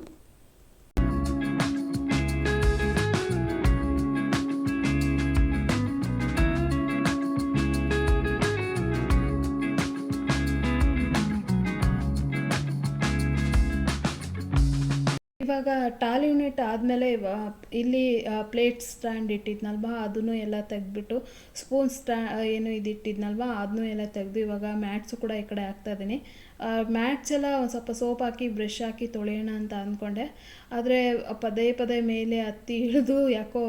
Speaker 1: ಇವಾಗ ಟಾಲ್ ಯೂನಿಟ್ ಆದಮೇಲೆ ಇಲ್ಲಿ ಪ್ಲೇಟ್ ಸ್ಟ್ಯಾಂಡ್ ಇಟ್ಟಿದ್ನಲ್ವಾ, ಅದನ್ನು ಎಲ್ಲ ತೆಗೆದ್ಬಿಟ್ಟು ಸ್ಪೂನ್ ಸ್ಟ್ಯಾ ಏನು ಇದು ಇಟ್ಟಿದ್ನಲ್ವಾ ಅದನ್ನು ಎಲ್ಲ ತೆಗೆದು ಇವಾಗ ಮ್ಯಾಟ್ಸು ಕೂಡ ಈ ಕಡೆ ಹಾಕ್ತಾ ಇದ್ದೀನಿ. ಮ್ಯಾಟ್ಸ್ ಎಲ್ಲ ಒಂದು ಸ್ವಲ್ಪ ಸೋಪ್ ಹಾಕಿ ಬ್ರಷ್ ಹಾಕಿ ತೊಳೆಯೋಣ ಅಂತ ಅಂದ್ಕೊಂಡೆ ಆದರೆ ಪದೇ ಪದೇ ಮೇಲೆ ಹತ್ತಿ ಇಳಿದು ಯಾಕೋ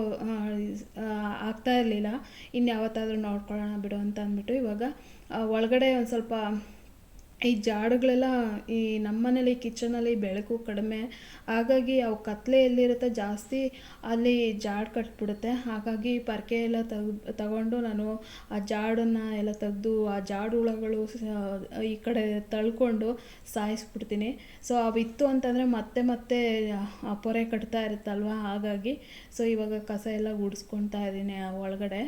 Speaker 1: ಆಗ್ತಾ ಇರಲಿಲ್ಲ. ಇನ್ನು ಯಾವತ್ತಾದರೂ ನೋಡ್ಕೊಳ್ಳೋಣ ಬಿಡು ಅಂತ ಅಂದ್ಬಿಟ್ಟು ಇವಾಗ ಒಳಗಡೆ ಒಂದು ಸ್ವಲ್ಪ ಈ ಜಾಡುಗಳೆಲ್ಲ ಈ ನಮ್ಮನೇಲಿ ಕಿಚನಲ್ಲಿ ಬೆಳಕು ಕಡಿಮೆ, ಹಾಗಾಗಿ ಅವು ಕತ್ಲೆ ಎಲ್ಲಿರುತ್ತೆ ಜಾಸ್ತಿ ಅಲ್ಲಿ ಜಾಡು ಕಟ್ಬಿಡುತ್ತೆ. ಹಾಗಾಗಿ ಪರ್ಕೆ ಎಲ್ಲ ತೆಗ್ದು ತಗೊಂಡು ನಾನು ಆ ಜಾಡನ್ನು ಎಲ್ಲ ತೆಗೆದು, ಆ ಜಾಡು ಹುಳಗಳು ಈ ಕಡೆ ತಳ್ಕೊಂಡು ಸಾಯಿಸ್ಬಿಡ್ತೀನಿ. ಸೊ ಅವಿತ್ತು ಅಂತಂದರೆ ಮತ್ತೆ ಮತ್ತೆ, ಆ ಪೊರೆ ಕಟ್ತಾ ಇರುತ್ತಲ್ವ? ಹಾಗಾಗಿ ಸೊ ಇವಾಗ ಕಸ ಎಲ್ಲ ಗುಡಿಸ್ಕೊತಾ ಇದ್ದೀನಿ ಒಳಗಡೆ.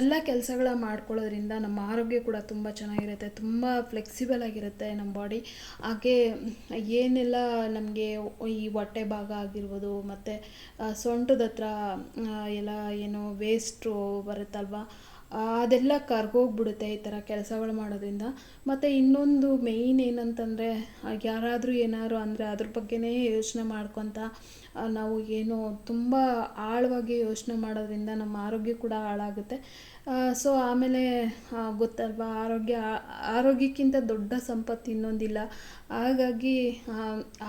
Speaker 1: ಇಷ್ಟೆಲ್ಲ ಕೆಲಸಗಳ ಮಾಡ್ಕೊಳ್ಳೋದ್ರಿಂದ ನಮ್ಮ ಆರೋಗ್ಯ ಕೂಡ ತುಂಬ ಚೆನ್ನಾಗಿರುತ್ತೆ, ತುಂಬ ಫ್ಲೆಕ್ಸಿಬಲ್ ಆಗಿರುತ್ತೆ ನಮ್ಮ ಬಾಡಿ ಹಾಗೆ ಏನೆಲ್ಲ ನಮಗೆ ಈ ಹೊಟ್ಟೆ ಭಾಗ ಆಗಿರ್ಬೋದು, ಮತ್ತು ಸೊಂಟದ ಹತ್ರ ಎಲ್ಲ ಏನು ವೇಸ್ಟು ಬರುತ್ತಲ್ವಾ ಅದೆಲ್ಲ ಕರ್ಗೋಗ್ಬಿಡುತ್ತೆ ಈ ಥರ ಕೆಲಸಗಳು ಮಾಡೋದ್ರಿಂದ. ಮತ್ತು ಇನ್ನೊಂದು ಮೇಯ್ನ್ ಏನಂತಂದರೆ ಯಾರಾದರೂ ಏನಾದ್ರು ಅಂದರೆ ಅದ್ರ ಬಗ್ಗೆನೇ ಯೋಚನೆ ಮಾಡ್ಕೊತ ನಾವು ಏನು ತುಂಬ ಆಳವಾಗಿ ಯೋಚನೆ ಮಾಡೋದ್ರಿಂದ ನಮ್ಮ ಆರೋಗ್ಯ ಕೂಡ ಹಾಳಾಗುತ್ತೆ. ಸೊ ಆಮೇಲೆ ಗೊತ್ತಲ್ವಾ, ಆರೋಗ್ಯ, ಆರೋಗ್ಯಕ್ಕಿಂತ ದೊಡ್ಡ ಸಂಪತ್ತು ಇನ್ನೊಂದಿಲ್ಲ. ಹಾಗಾಗಿ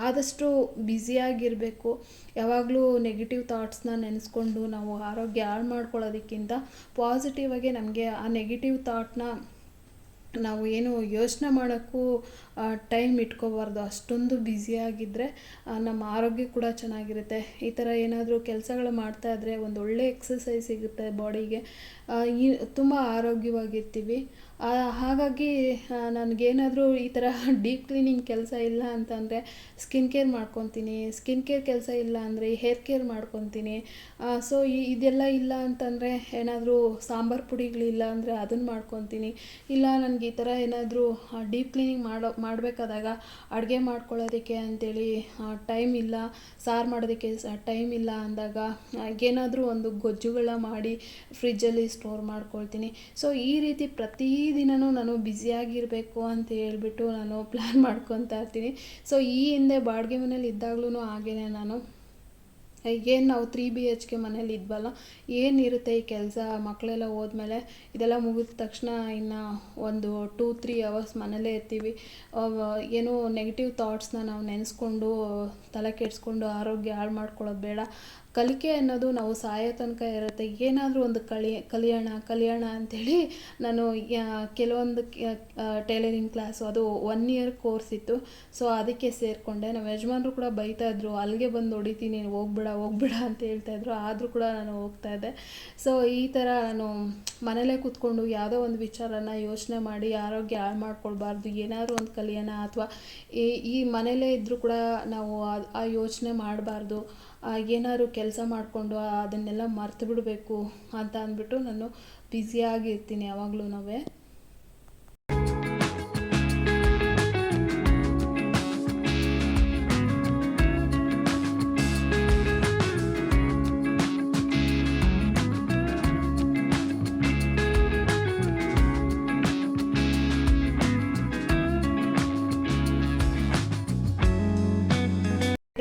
Speaker 1: ಆದಷ್ಟು ಬ್ಯುಸಿಯಾಗಿರಬೇಕು ಯಾವಾಗಲೂ ನೆಗೆಟಿವ್ ಥಾಟ್ಸ್ನ ನೆನೆಸ್ಕೊಂಡು ನಾವು ಆರೋಗ್ಯ ಹಾಳು ಮಾಡ್ಕೊಳ್ಳೋದಕ್ಕಿಂತ ಪಾಸಿಟಿವ್ ಆಗಿ ನಮಗೆ ಆ ನೆಗೆಟಿವ್ ಥಾಟ್ನ ನಾವು ಏನು ಯೋಚನೆ ಮಾಡೋಕ್ಕೂ ಟೈಮ್ ಇಟ್ಕೋಬಾರ್ದು. ಅಷ್ಟೊಂದು ಬ್ಯುಸಿಯಾಗಿದ್ದರೆ ನಮ್ಮ ಆರೋಗ್ಯ ಕೂಡ ಚೆನ್ನಾಗಿರುತ್ತೆ. ಈ ಥರ ಏನಾದರೂ ಕೆಲಸಗಳು ಮಾಡ್ತಾ ಇದ್ದರೆ ಒಂದು ಒಳ್ಳೆ ಎಕ್ಸಸೈಸ್ ಸಿಗುತ್ತೆ ಬಾಡಿಗೆ ಈ, ತುಂಬ ಆರೋಗ್ಯವಾಗಿರ್ತೀವಿ. ಹಾಗಾಗಿ ನನಗೇನಾದರೂ ಈ ಥರ ಡೀಪ್ ಕ್ಲೀನಿಂಗ್ ಕೆಲಸ ಇಲ್ಲ ಅಂತಂದರೆ ಸ್ಕಿನ್ ಕೇರ್ ಮಾಡ್ಕೊತೀನಿ, ಸ್ಕಿನ್ ಕೇರ್ ಕೆಲಸ ಇಲ್ಲ ಅಂದರೆ ಹೇರ್ ಕೇರ್ ಮಾಡ್ಕೊತೀನಿ. ಸೊ ಇದೆಲ್ಲ ಇಲ್ಲ ಅಂತಂದರೆ ಏನಾದರೂ ಸಾಂಬಾರು ಪುಡಿಗಳಿಲ್ಲ ಅಂದರೆ ಅದನ್ನು ಮಾಡ್ಕೊತೀನಿ. ಇಲ್ಲ ನನಗೆ ಈ ಥರ ಏನಾದರೂ ಡೀಪ್ ಕ್ಲೀನಿಂಗ್ ಮಾಡೋ, ಮಾಡಬೇಕಾದಾಗ ಅಡುಗೆ ಮಾಡ್ಕೊಳ್ಳೋದಕ್ಕೆ ಅಂಥೇಳಿ ಟೈಮ್ ಇಲ್ಲ, ಸಾರು ಮಾಡೋದಕ್ಕೆ ಟೈಮ್ ಇಲ್ಲ ಅಂದಾಗ ಏನಾದರೂ ಒಂದು ಗೊಜ್ಜುಗಳ ಮಾಡಿ ಫ್ರಿಜ್ಜಲ್ಲಿ ಸ್ಟೋರ್ ಮಾಡ್ಕೊಳ್ತೀನಿ. ಸೊ ಈ ರೀತಿ ಪ್ರತಿದಿನವೂ ನಾನು ಬ್ಯುಸಿಯಾಗಿರಬೇಕು ಅಂತ ಹೇಳ್ಬಿಟ್ಟು ನಾನು ಪ್ಲ್ಯಾನ್ ಮಾಡ್ಕೊತಾ ಇರ್ತೀನಿ. ಸೊ ಈ ಹಿಂದೆ ಬಾಡಿಗೆ ಮನೇಲಿ ಇದ್ದಾಗ್ಲೂ ಹಾಗೇ ನಾನು. ಏನು ನಾವು ತ್ರೀ ಬಿ ಎಚ್ ಕೆ ಮನೇಲಿ ಇದ್ವಲ್ಲ, ಏನಿರುತ್ತೆ ಈ ಕೆಲಸ ಮಕ್ಕಳೆಲ್ಲ ಹೋದ್ಮೇಲೆ? ಇದೆಲ್ಲ ಮುಗಿದ ತಕ್ಷಣ ಇನ್ನು ಒಂದು ಟೂ ತ್ರೀ ಅವರ್ಸ್ ಮನೇಲೇ ಇರ್ತೀವಿ. ಏನು ನೆಗೆಟಿವ್ ಥಾಟ್ಸ್ನ ನಾವು ನೆನೆಸ್ಕೊಂಡು, ತಲೆ ಕೆಡಿಸ್ಕೊಂಡು ಆರೋಗ್ಯ ಹಾಳು ಮಾಡ್ಕೊಳ್ಳೋದು ಬೇಡ. ಕಲಿಕೆ ಅನ್ನೋದು ನಾವು ಸಾಯೋ ತನಕ ಇರುತ್ತೆ. ಏನಾದರೂ ಒಂದು ಕಲಿ, ಕಲಿಯೋಣ ಕಲಿಯೋಣ ಅಂಥೇಳಿ ನಾನು ಕೆಲವೊಂದು ಟೈಲರಿಂಗ್ ಕ್ಲಾಸು ಅದು ಒನ್ ಇಯರ್ ಕೋರ್ಸ್ ಇತ್ತು. ಸೊ ಅದಕ್ಕೆ ಸೇರಿಕೊಂಡೆ. ನಮ್ಮ ಯಜಮಾನರು ಕೂಡ ಬೈತಾಯಿದ್ರು ಅಲ್ಲಿಗೆ ಬಂದು ಹೊಡಿತೀನಿ ಹೋಗ್ಬೇಡ ಹೋಗ್ಬೇಡ ಅಂತ ಹೇಳ್ತಾಯಿದ್ರು ಆದರೂ ಕೂಡ ನಾನು ಹೋಗ್ತಾ ಇದ್ದೆ. ಸೊ ಈ ಥರ ನಾನು ಮನೇಲೇ ಕೂತ್ಕೊಂಡು ಯಾವುದೋ ಒಂದು ವಿಚಾರನ ಯೋಚನೆ ಮಾಡಿ, ಆರೋಗ್ಯ ಹಾಳು ಮಾಡ್ಕೊಳ್ಬಾರ್ದು, ಏನಾದರೂ ಒಂದು ಕಲಿಯೋಣ, ಅಥವಾ ಈ ಈ ಮನೇಲೇ ಇದ್ದರೂ ಕೂಡ ನಾವು ಆ ಯೋಚನೆ ಮಾಡಬಾರ್ದು. ಏನಾದ್ರು ಕೆಲಸ ಮಾಡಿಕೊಂಡು ಅದನ್ನೆಲ್ಲ ಮರ್ತು ಬಿಡಬೇಕು ಅಂತ ಅಂದ್ಬಿಟ್ಟು ನಾನು ಬ್ಯುಸಿಯಾಗಿರ್ತೀನಿ ಯಾವಾಗಲೂ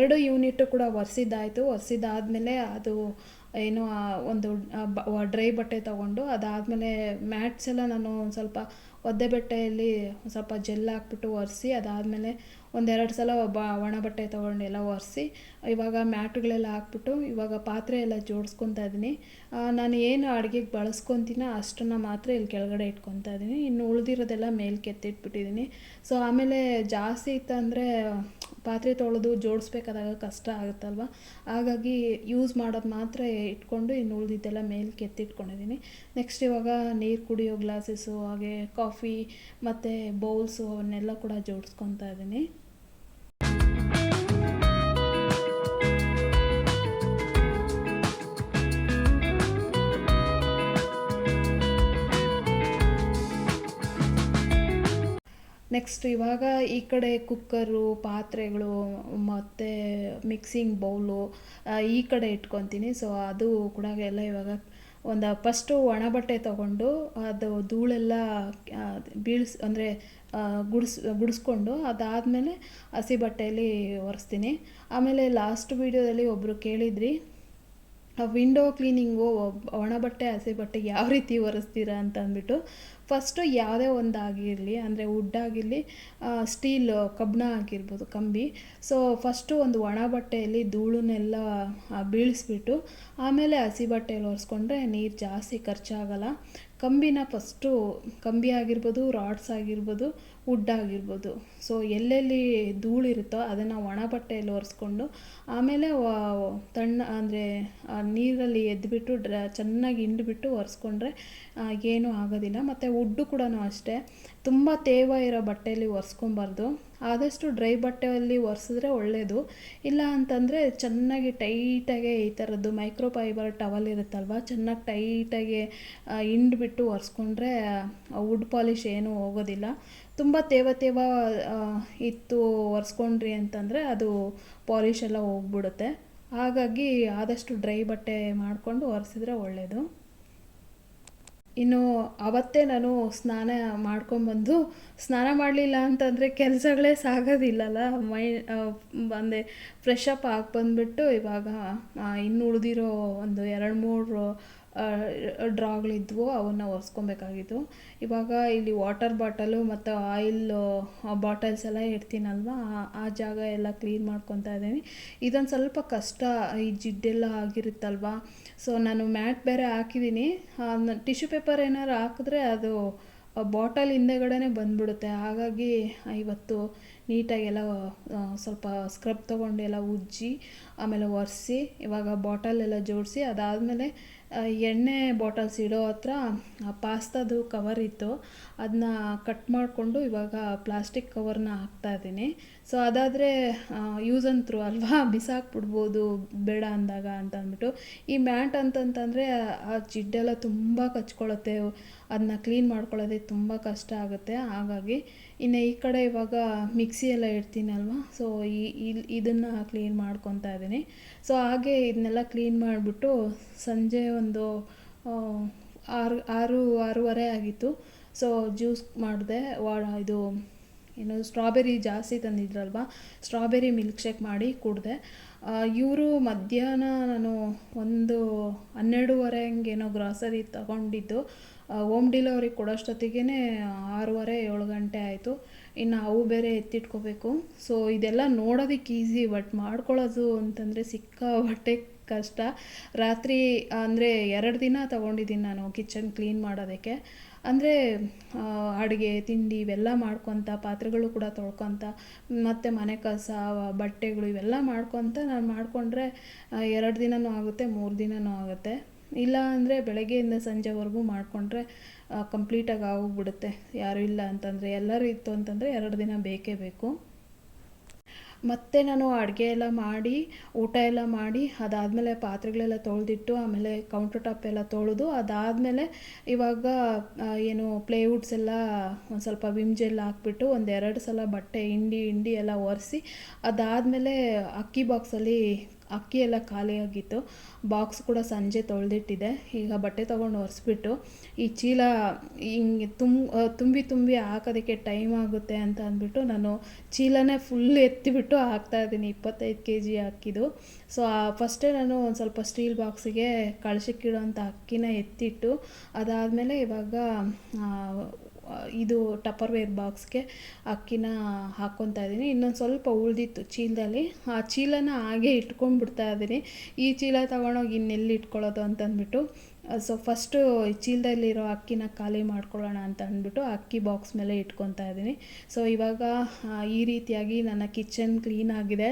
Speaker 1: ಎರಡು ಯೂನಿಟ್ ಕೂಡ ಒರೆಸಿದ್ದಾಯಿತು. ಒರೆಸಿದ್ದಾದಮೇಲೆ ಅದು ಏನು ಒಂದು ಡ್ರೈ ಬಟ್ಟೆ ತಗೊಂಡು ಅದಾದಮೇಲೆ ಮ್ಯಾಟ್ಸ್ ಎಲ್ಲ ನಾನು ಒಂದು ಸ್ವಲ್ಪ ಒದ್ದೆ ಬಟ್ಟೆಯಲ್ಲಿ ಸ್ವಲ್ಪ ಜೆಲ್ ಹಾಕ್ಬಿಟ್ಟು ಒರೆಸಿ, ಅದಾದಮೇಲೆ ಒಂದೆರಡು ಸಲ ಒಬ್ಬ ಒಣ ಬಟ್ಟೆ ತೊಗೊಂಡು ಎಲ್ಲ ಒರೆಸಿ, ಇವಾಗ ಮ್ಯಾಟ್ಗಳೆಲ್ಲ ಹಾಕ್ಬಿಟ್ಟು ಇವಾಗ ಪಾತ್ರೆ ಎಲ್ಲ ಜೋಡಿಸ್ಕೊತಾ ಇದ್ದೀನಿ. ನಾನು ಏನು ಅಡುಗೆಗೆ ಬಳಸ್ಕೊತೀನೋ ಅಷ್ಟನ್ನು ಮಾತ್ರ ಇಲ್ಲಿ ಕೆಳಗಡೆ ಇಟ್ಕೊತಾ ಇದ್ದೀನಿ. ಇನ್ನು ಉಳಿದಿರೋದೆಲ್ಲ ಮೇಲ್ಕೆತ್ತಿಟ್ಬಿಟ್ಟಿದ್ದೀನಿ ಸೊ ಆಮೇಲೆ ಜಾಸ್ತಿ ಇತ್ತಂದರೆ ಪಾತ್ರೆ ತೊಳೆದು ಜೋಡಿಸ್ಬೇಕಾದಾಗ ಕಷ್ಟ ಆಗುತ್ತಲ್ವ? ಹಾಗಾಗಿ ಯೂಸ್ ಮಾಡೋದು ಮಾತ್ರ ಇಟ್ಕೊಂಡು ಇನ್ನು ಉಳಿದಿದ್ದೆಲ್ಲ ಮೇಲೆ ಕೆತ್ತಿಟ್ಕೊಂಡಿದ್ದೀನಿ. ನೆಕ್ಸ್ಟ್ ಇವಾಗ ನೀರು ಕುಡಿಯೋ ಗ್ಲಾಸಸ್ಸು ಹಾಗೆ ಕಾಫಿ ಮತ್ತು ಬೌಲ್ಸು ಅವನ್ನೆಲ್ಲ ಕೂಡ ಜೋಡಿಸ್ಕೊತಾ ಇದ್ದೀನಿ. ನೆಕ್ಸ್ಟ್ ಇವಾಗ ಈ ಕಡೆ ಕುಕ್ಕರು ಪಾತ್ರೆಗಳು, ಮತ್ತು ಮಿಕ್ಸಿಂಗ್ ಬೌಲು ಈ ಕಡೆ ಇಟ್ಕೊತೀನಿ. ಸೊ ಅದು ಕೂಡ ಎಲ್ಲ ಇವಾಗ ಒಂದು ಫಸ್ಟು ಒಣ ಬಟ್ಟೆ ತೊಗೊಂಡು ಅದು ಧೂಳೆಲ್ಲ ಬೀಳ್ಸಿ, ಅಂದರೆ ಗುಡಿಸ್, ಗುಡಿಸ್ಕೊಂಡು ಅದಾದಮೇಲೆ ಹಸಿ ಬಟ್ಟೆಯಲ್ಲಿ ಒರೆಸ್ತೀನಿ. ಆಮೇಲೆ ಲಾಸ್ಟ್ ವೀಡಿಯೋದಲ್ಲಿ ಒಬ್ಬರು ಕೇಳಿದ್ರಿ ವಿಂಡೋ ಕ್ಲೀನಿಂಗು ಒಣ ಬಟ್ಟೆ, ಹಸಿ ಬಟ್ಟೆ ಯಾವ ರೀತಿ ಒರೆಸ್ತೀರಾ? ಅಂತ ಅಂದ್ಬಿಟ್ಟು. ಫಸ್ಟು ಯಾವುದೇ ಒಂದು ಆಗಿರಲಿ, ಅಂದರೆ ವುಡ್ ಆಗಿರಲಿ ಸ್ಟೀಲ್ ಕಬ್ಬಣ ಆಗಿರ್ಬೋದು, ಕಂಬಿ. ಸೊ ಫಸ್ಟು ಒಂದು ಒಣ ಬಟ್ಟೆಯಲ್ಲಿ ಧೂಳನ್ನೆಲ್ಲ ಬೀಳಿಸ್ಬಿಟ್ಟು, ಆಮೇಲೆ ಹಸಿ ಬಟ್ಟೆಯಲ್ಲಿ ಒರೆಸ್ಕೊಂಡ್ರೆ ನೀರು ಜಾಸ್ತಿ ಖರ್ಚಾಗಲ್ಲ. ಕಂಬಿನ ಫಸ್ಟು ಕಂಬಿ ಆಗಿರ್ಬೋದು ರಾಡ್ಸ್ ಆಗಿರ್ಬೋದು ವುಡ್ ಆಗಿರ್ಬೋದು ಸೊ ಎಲ್ಲೆಲ್ಲಿ ಧೂಳಿರುತ್ತೋ ಅದನ್ನು ಒಣ ಬಟ್ಟೆಯಲ್ಲಿ ಒರೆಸ್ಕೊಂಡು, ಆಮೇಲೆ ತಣ್ಣ, ಅಂದರೆ ನೀರಲ್ಲಿ ಎದ್ದುಬಿಟ್ಟು ಡ್ರ, ಚೆನ್ನಾಗಿ ಹಿಂಡ್ಬಿಟ್ಟು ಒರೆಸ್ಕೊಂಡ್ರೆ ಏನೂ ಆಗೋದಿಲ್ಲ. ಮತ್ತು ವುಡ್ಡು ಕೂಡ ಅಷ್ಟೇ. ತುಂಬ ತೇವ ಇರೋ ಬಟ್ಟೆಯಲ್ಲಿ ಒರೆಸ್ಕೊಬಾರ್ದು. ಆದಷ್ಟು ಡ್ರೈ ಬಟ್ಟೆಯಲ್ಲಿ ಒರೆಸಿದ್ರೆ ಒಳ್ಳೆಯದು ಇಲ್ಲ ಅಂತಂದರೆ ಚೆನ್ನಾಗಿ ಟೈಟಾಗೆ ಈ ಥರದ್ದು ಮೈಕ್ರೋ ಫೈಬರ್ ಟವಲ್ ಇರುತ್ತಲ್ವ, ಚೆನ್ನಾಗಿ ಟೈಟಾಗಿ ಹಿಂಡ್ಬಿಟ್ಟು ಒರೆಸ್ಕೊಂಡ್ರೆ ವುಡ್ ಪಾಲಿಷ್ ಏನೂ ಹೋಗೋದಿಲ್ಲ. ತುಂಬ ತೇವ ತೇವ ಇತ್ತು ಒರೆಸ್ಕೊಂಡ್ರಿ ಅಂತಂದರೆ ಅದು ಪಾಲಿಷ್ ಎಲ್ಲ ಹೋಗ್ಬಿಡುತ್ತೆ. ಹಾಗಾಗಿ ಆದಷ್ಟು ಡ್ರೈ ಬಟ್ಟೆ ಮಾಡಿಕೊಂಡು ಒರೆಸಿದ್ರೆ ಒಳ್ಳೆಯದು ಇನ್ನು ಅವತ್ತೇ ನಾನು ಸ್ನಾನ ಮಾಡ್ಕೊಂಬಂದು ಸ್ನಾನ ಮಾಡಲಿಲ್ಲ ಅಂತಂದರೆ ಕೆಲಸಗಳೇ ಸಾಗೋದಿಲ್ಲಲ್ಲ. ಮೈ ಅಂದರೆ ಫ್ರೆಶ್ ಅಪ್ ಆಗಿ ಬಂದುಬಿಟ್ಟು ಇವಾಗ ಇನ್ನು ಉಳಿದಿರೋ ಒಂದು ಎರಡು ಮೂರು ಡ್ರಾಗಳಿದ್ವು, ಅವನ್ನ ಒರೆಸ್ಕೊಬೇಕಾಗಿತ್ತು. ಇವಾಗ ಇಲ್ಲಿ ವಾಟರ್ ಬಾಟಲು ಮತ್ತು ಆಯಿಲ್ ಬಾಟಲ್ಸ್ ಎಲ್ಲ ಇಡ್ತೀನಲ್ವ? ಆ- ಜಾಗ ಎಲ್ಲ ಕ್ಲೀನ್ ಮಾಡ್ಕೊತಾ ಇದ್ದೀನಿ. ಇದೊಂದು ಸ್ವಲ್ಪ ಕಷ್ಟ, ಈ ಜಿಡ್ಡೆಲ್ಲ ಆಗಿರುತ್ತಲ್ವ? ಸೊ ನಾನು ಮ್ಯಾಟ್ ಬೇರೆ ಹಾಕಿದ್ದೀನಿ. ಟಿಶ್ಯೂ ಪೇಪರ್ ಏನಾದ್ರು ಹಾಕಿದ್ರೆ ಅದು ಬಾಟಲ್ ಹಿಂದೆಗಡೆನೇ ಬಂದ್ಬಿಡುತ್ತೆ. ಹಾಗಾಗಿ ಇವತ್ತು ನೀಟಾಗಿ ಎಲ್ಲ ಸ್ವಲ್ಪ ಸ್ಕ್ರಬ್ ತೊಗೊಂಡು ಎಲ್ಲ ಉಜ್ಜಿ, ಆಮೇಲೆ ಒರೆಸಿ, ಇವಾಗ ಬಾಟಲ್ ಎಲ್ಲ ಜೋಡಿಸಿ, ಅದಾದಮೇಲೆ ಎಣ್ಣೆ ಬಾಟಲ್ಸ್ ಇಡೋ ಹತ್ರ ಪಾಸ್ತಾದು ಕವರ್ ಇತ್ತು. ಅದನ್ನ ಕಟ್ ಮಾಡಿಕೊಂಡು ಇವಾಗ ಪ್ಲಾಸ್ಟಿಕ್ ಕವರ್ನ ಹಾಕ್ತಾ ಇದ್ದೀನಿ. ಸೊ ಅದಾದರೆ ಯೂಸ್ ಅಂಡ್ ಥ್ರೂ ಅಲ್ವಾ, ಬಿಸಾಕ್ಬಿಡ್ಬೋದು, ಬೇಡ ಅಂದಾಗ ಅಂತ ಅಂದ್ಬಿಟ್ಟು, ಈ ಮ್ಯಾಟ್ ಅಂತಂತಂದರೆ, ಆ ಜಿಡ್ಡೆಲ್ಲ ತುಂಬ ಕಚ್ಕೊಳ್ಳುತ್ತೆ ಅದನ್ನ ಕ್ಲೀನ್ ಮಾಡ್ಕೊಳ್ಳೋದೇ ತುಂಬ ಕಷ್ಟ ಆಗುತ್ತೆ. ಹಾಗಾಗಿ, ಇನ್ನು ಈ ಕಡೆ ಇವಾಗ ಮಿಕ್ಸಿ ಎಲ್ಲ ಇಡ್ತೀನಲ್ವ ಸೊ ಈ ಇಲ್ಲಿ ಇದನ್ನು ಕ್ಲೀನ್ ಮಾಡ್ಕೊತಾ ಇದ್ದೀನಿ. ಸೊ ಹಾಗೆ ಇದನ್ನೆಲ್ಲ ಕ್ಲೀನ್ ಮಾಡಿಬಿಟ್ಟು, ಸಂಜೆ ಒಂದು ಆರು ಆರು, ಆರೂವರೆ ಆಗಿತ್ತು. ಸೊ ಜ್ಯೂಸ್ ಮಾಡಿದೆ, ವಾ, ಇದು ಏನು ಸ್ಟ್ರಾಬೆರಿ ಜಾಸ್ತಿ ತಂದಿದ್ರಲ್ವ? ಸ್ಟ್ರಾಬೆರಿ ಮಿಲ್ಕ್ ಶೇಕ್ ಮಾಡಿ ಕುಡಿದೆ. ಇವರು ಮಧ್ಯಾಹ್ನ ನಾನು ಒಂದು ಹನ್ನೆರಡೂವರೆ ಹಂಗೇನೋ ಗ್ರಾಸರಿ ತಗೊಂಡಿದ್ದು. ಹೋಮ್ ಡೆಲಿವರಿ ಕೊಡೋಷ್ಟೊತ್ತಿಗೆ ಆರೂವರೆ, ಏಳು ಗಂಟೆ ಆಯಿತು. ಇನ್ನು ಅವು ಬೇರೆ ಎತ್ತಿಟ್ಕೋಬೇಕು. ಸೊ ಇದೆಲ್ಲ ನೋಡೋದಕ್ಕೆ ಈಸಿ ಬಟ್ ಮಾಡ್ಕೊಳ್ಳೋದು ಅಂತಂದರೆ ಸಿಕ್ಕಾಪಟ್ಟೆ ಕಷ್ಟ. ರಾತ್ರಿ, ಅಂದರೆ ಎರಡು ದಿನ ತಗೊಂಡಿದ್ದೀನಿ ನಾನು ಕಿಚನ್ ಕ್ಲೀನ್ ಮಾಡೋದಕ್ಕೆ. ಅಂದರೆ ಅಡುಗೆ, ತಿಂಡಿ ಇವೆಲ್ಲ ಮಾಡ್ಕೊತ, ಪಾತ್ರೆಗಳು ಕೂಡ ತೊಳ್ಕೊತ, ಮತ್ತು ಮನೆ ಕಸ, ಬಟ್ಟೆಗಳು ಇವೆಲ್ಲ ಮಾಡ್ಕೊತ ನಾನು ಮಾಡಿಕೊಂಡ್ರೆ ಎರಡು ದಿನವೂ ಆಗುತ್ತೆ, ಮೂರು ದಿನವೂ ಆಗುತ್ತೆ. ಇಲ್ಲ ಅಂದರೆ ಬೆಳಗ್ಗೆಯಿಂದ ಸಂಜೆವರೆಗೂ ಮಾಡಿಕೊಂಡ್ರೆ ಕಂಪ್ಲೀಟಾಗಿ ಆಗೋಗ್ಬಿಡುತ್ತೆ. ಯಾರೂ ಇಲ್ಲ ಅಂತಂದರೆ, ಎಲ್ಲರೂ ಇತ್ತು ಅಂತಂದರೆ ಎರಡು ದಿನ ಬೇಕೇ ಬೇಕು. ಮತ್ತೆ ನಾನು ಅಡುಗೆ ಎಲ್ಲ ಮಾಡಿ, ಊಟ ಎಲ್ಲ ಮಾಡಿ, ಅದಾದಮೇಲೆ ಪಾತ್ರೆಗಳೆಲ್ಲ ತೊಳೆದಿಟ್ಟು, ಆಮೇಲೆ ಕೌಂಟರ್ ಟಾಪ್ ಎಲ್ಲ ತೊಳೆದು, ಅದಾದಮೇಲೆ ಇವಾಗ ಏನು ಪ್ಲೇವುಡ್ಸ್ ಎಲ್ಲ ಒಂದು ಸ್ವಲ್ಪ ವಿಮ್ ಜೆಲ್ ಹಾಕ್ಬಿಟ್ಟು ಒಂದೆರಡು ಸಲ ಬಟ್ಟೆ ಹಿಂಡಿ ಹಿಂಡಿ ಎಲ್ಲ ಒರೆಸಿ, ಅದಾದಮೇಲೆ ಅಕ್ಕಿ ಬಾಕ್ಸಲ್ಲಿ ಅಕ್ಕಿ ಎಲ್ಲ ಖಾಲಿಯಾಗಿತ್ತು ಬಾಕ್ಸ್ ಕೂಡ ಸಂಜೆ ತೊಳೆದಿಟ್ಟಿದೆ. ಈಗ ಬಟ್ಟೆ ತೊಗೊಂಡು ಒರೆಸ್ಬಿಟ್ಟು ಈ ಚೀಲ ಹಿಂಗೆ ತುಂಬ ತುಂಬಿ ತುಂಬಿ ಹಾಕೋದಕ್ಕೆ ಟೈಮ್ ಆಗುತ್ತೆ ಅಂತ ಅಂದ್ಬಿಟ್ಟು ನಾನು ಚೀಲನೇ ಫುಲ್ ಎತ್ತಿಬಿಟ್ಟು ಹಾಕ್ತಾ ಇದ್ದೀನಿ. ಇಪ್ಪತ್ತೈದು ಕೆ ಜಿ ಅಕ್ಕಿದು ಸೊ ಫಸ್ಟೇ ನಾನು ಒಂದು ಸ್ವಲ್ಪ ಸ್ಟೀಲ್ ಬಾಕ್ಸಿಗೆ ಕಳಶಕ್ಕಿಡೋಂಥ ಅಕ್ಕಿನ ಎತ್ತಿಟ್ಟು ಅದಾದಮೇಲೆ ಇವಾಗ ಇದು ಟಪ್ಪರ್ವೇರ್ ಬಾಕ್ಸ್ಗೆ ಅಕ್ಕಿನ ಹಾಕ್ಕೊತಾ ಇದ್ದೀನಿ. ಇನ್ನೊಂದು ಸ್ವಲ್ಪ ಉಳಿದಿತ್ತು ಚೀಲದಲ್ಲಿ. ಆ ಚೀಲನ ಹಾಗೆ ಇಟ್ಕೊಂಡ್ಬಿಡ್ತಾ ಇದ್ದೀನಿ. ಈ ಚೀಲ ತೊಗೊಂಡೋಗಿ ಇನ್ನೆಲ್ಲಿ ಇಟ್ಕೊಳ್ಳೋದು ಅಂತಂದ್ಬಿಟ್ಟು, ಸೊ ಫಸ್ಟು ಚೀಲದಲ್ಲಿರೋ ಅಕ್ಕಿನ ಖಾಲಿ ಮಾಡ್ಕೊಳ್ಳೋಣ ಅಂತ ಅಂದ್ಬಿಟ್ಟು ಅಕ್ಕಿ ಬಾಕ್ಸ್ ಮೇಲೆ ಇಟ್ಕೊತಾ ಇದ್ದೀನಿ. ಸೊ ಇವಾಗ ಈ ರೀತಿಯಾಗಿ ನನ್ನ ಕಿಚನ್ ಕ್ಲೀನ್ ಆಗಿದೆ.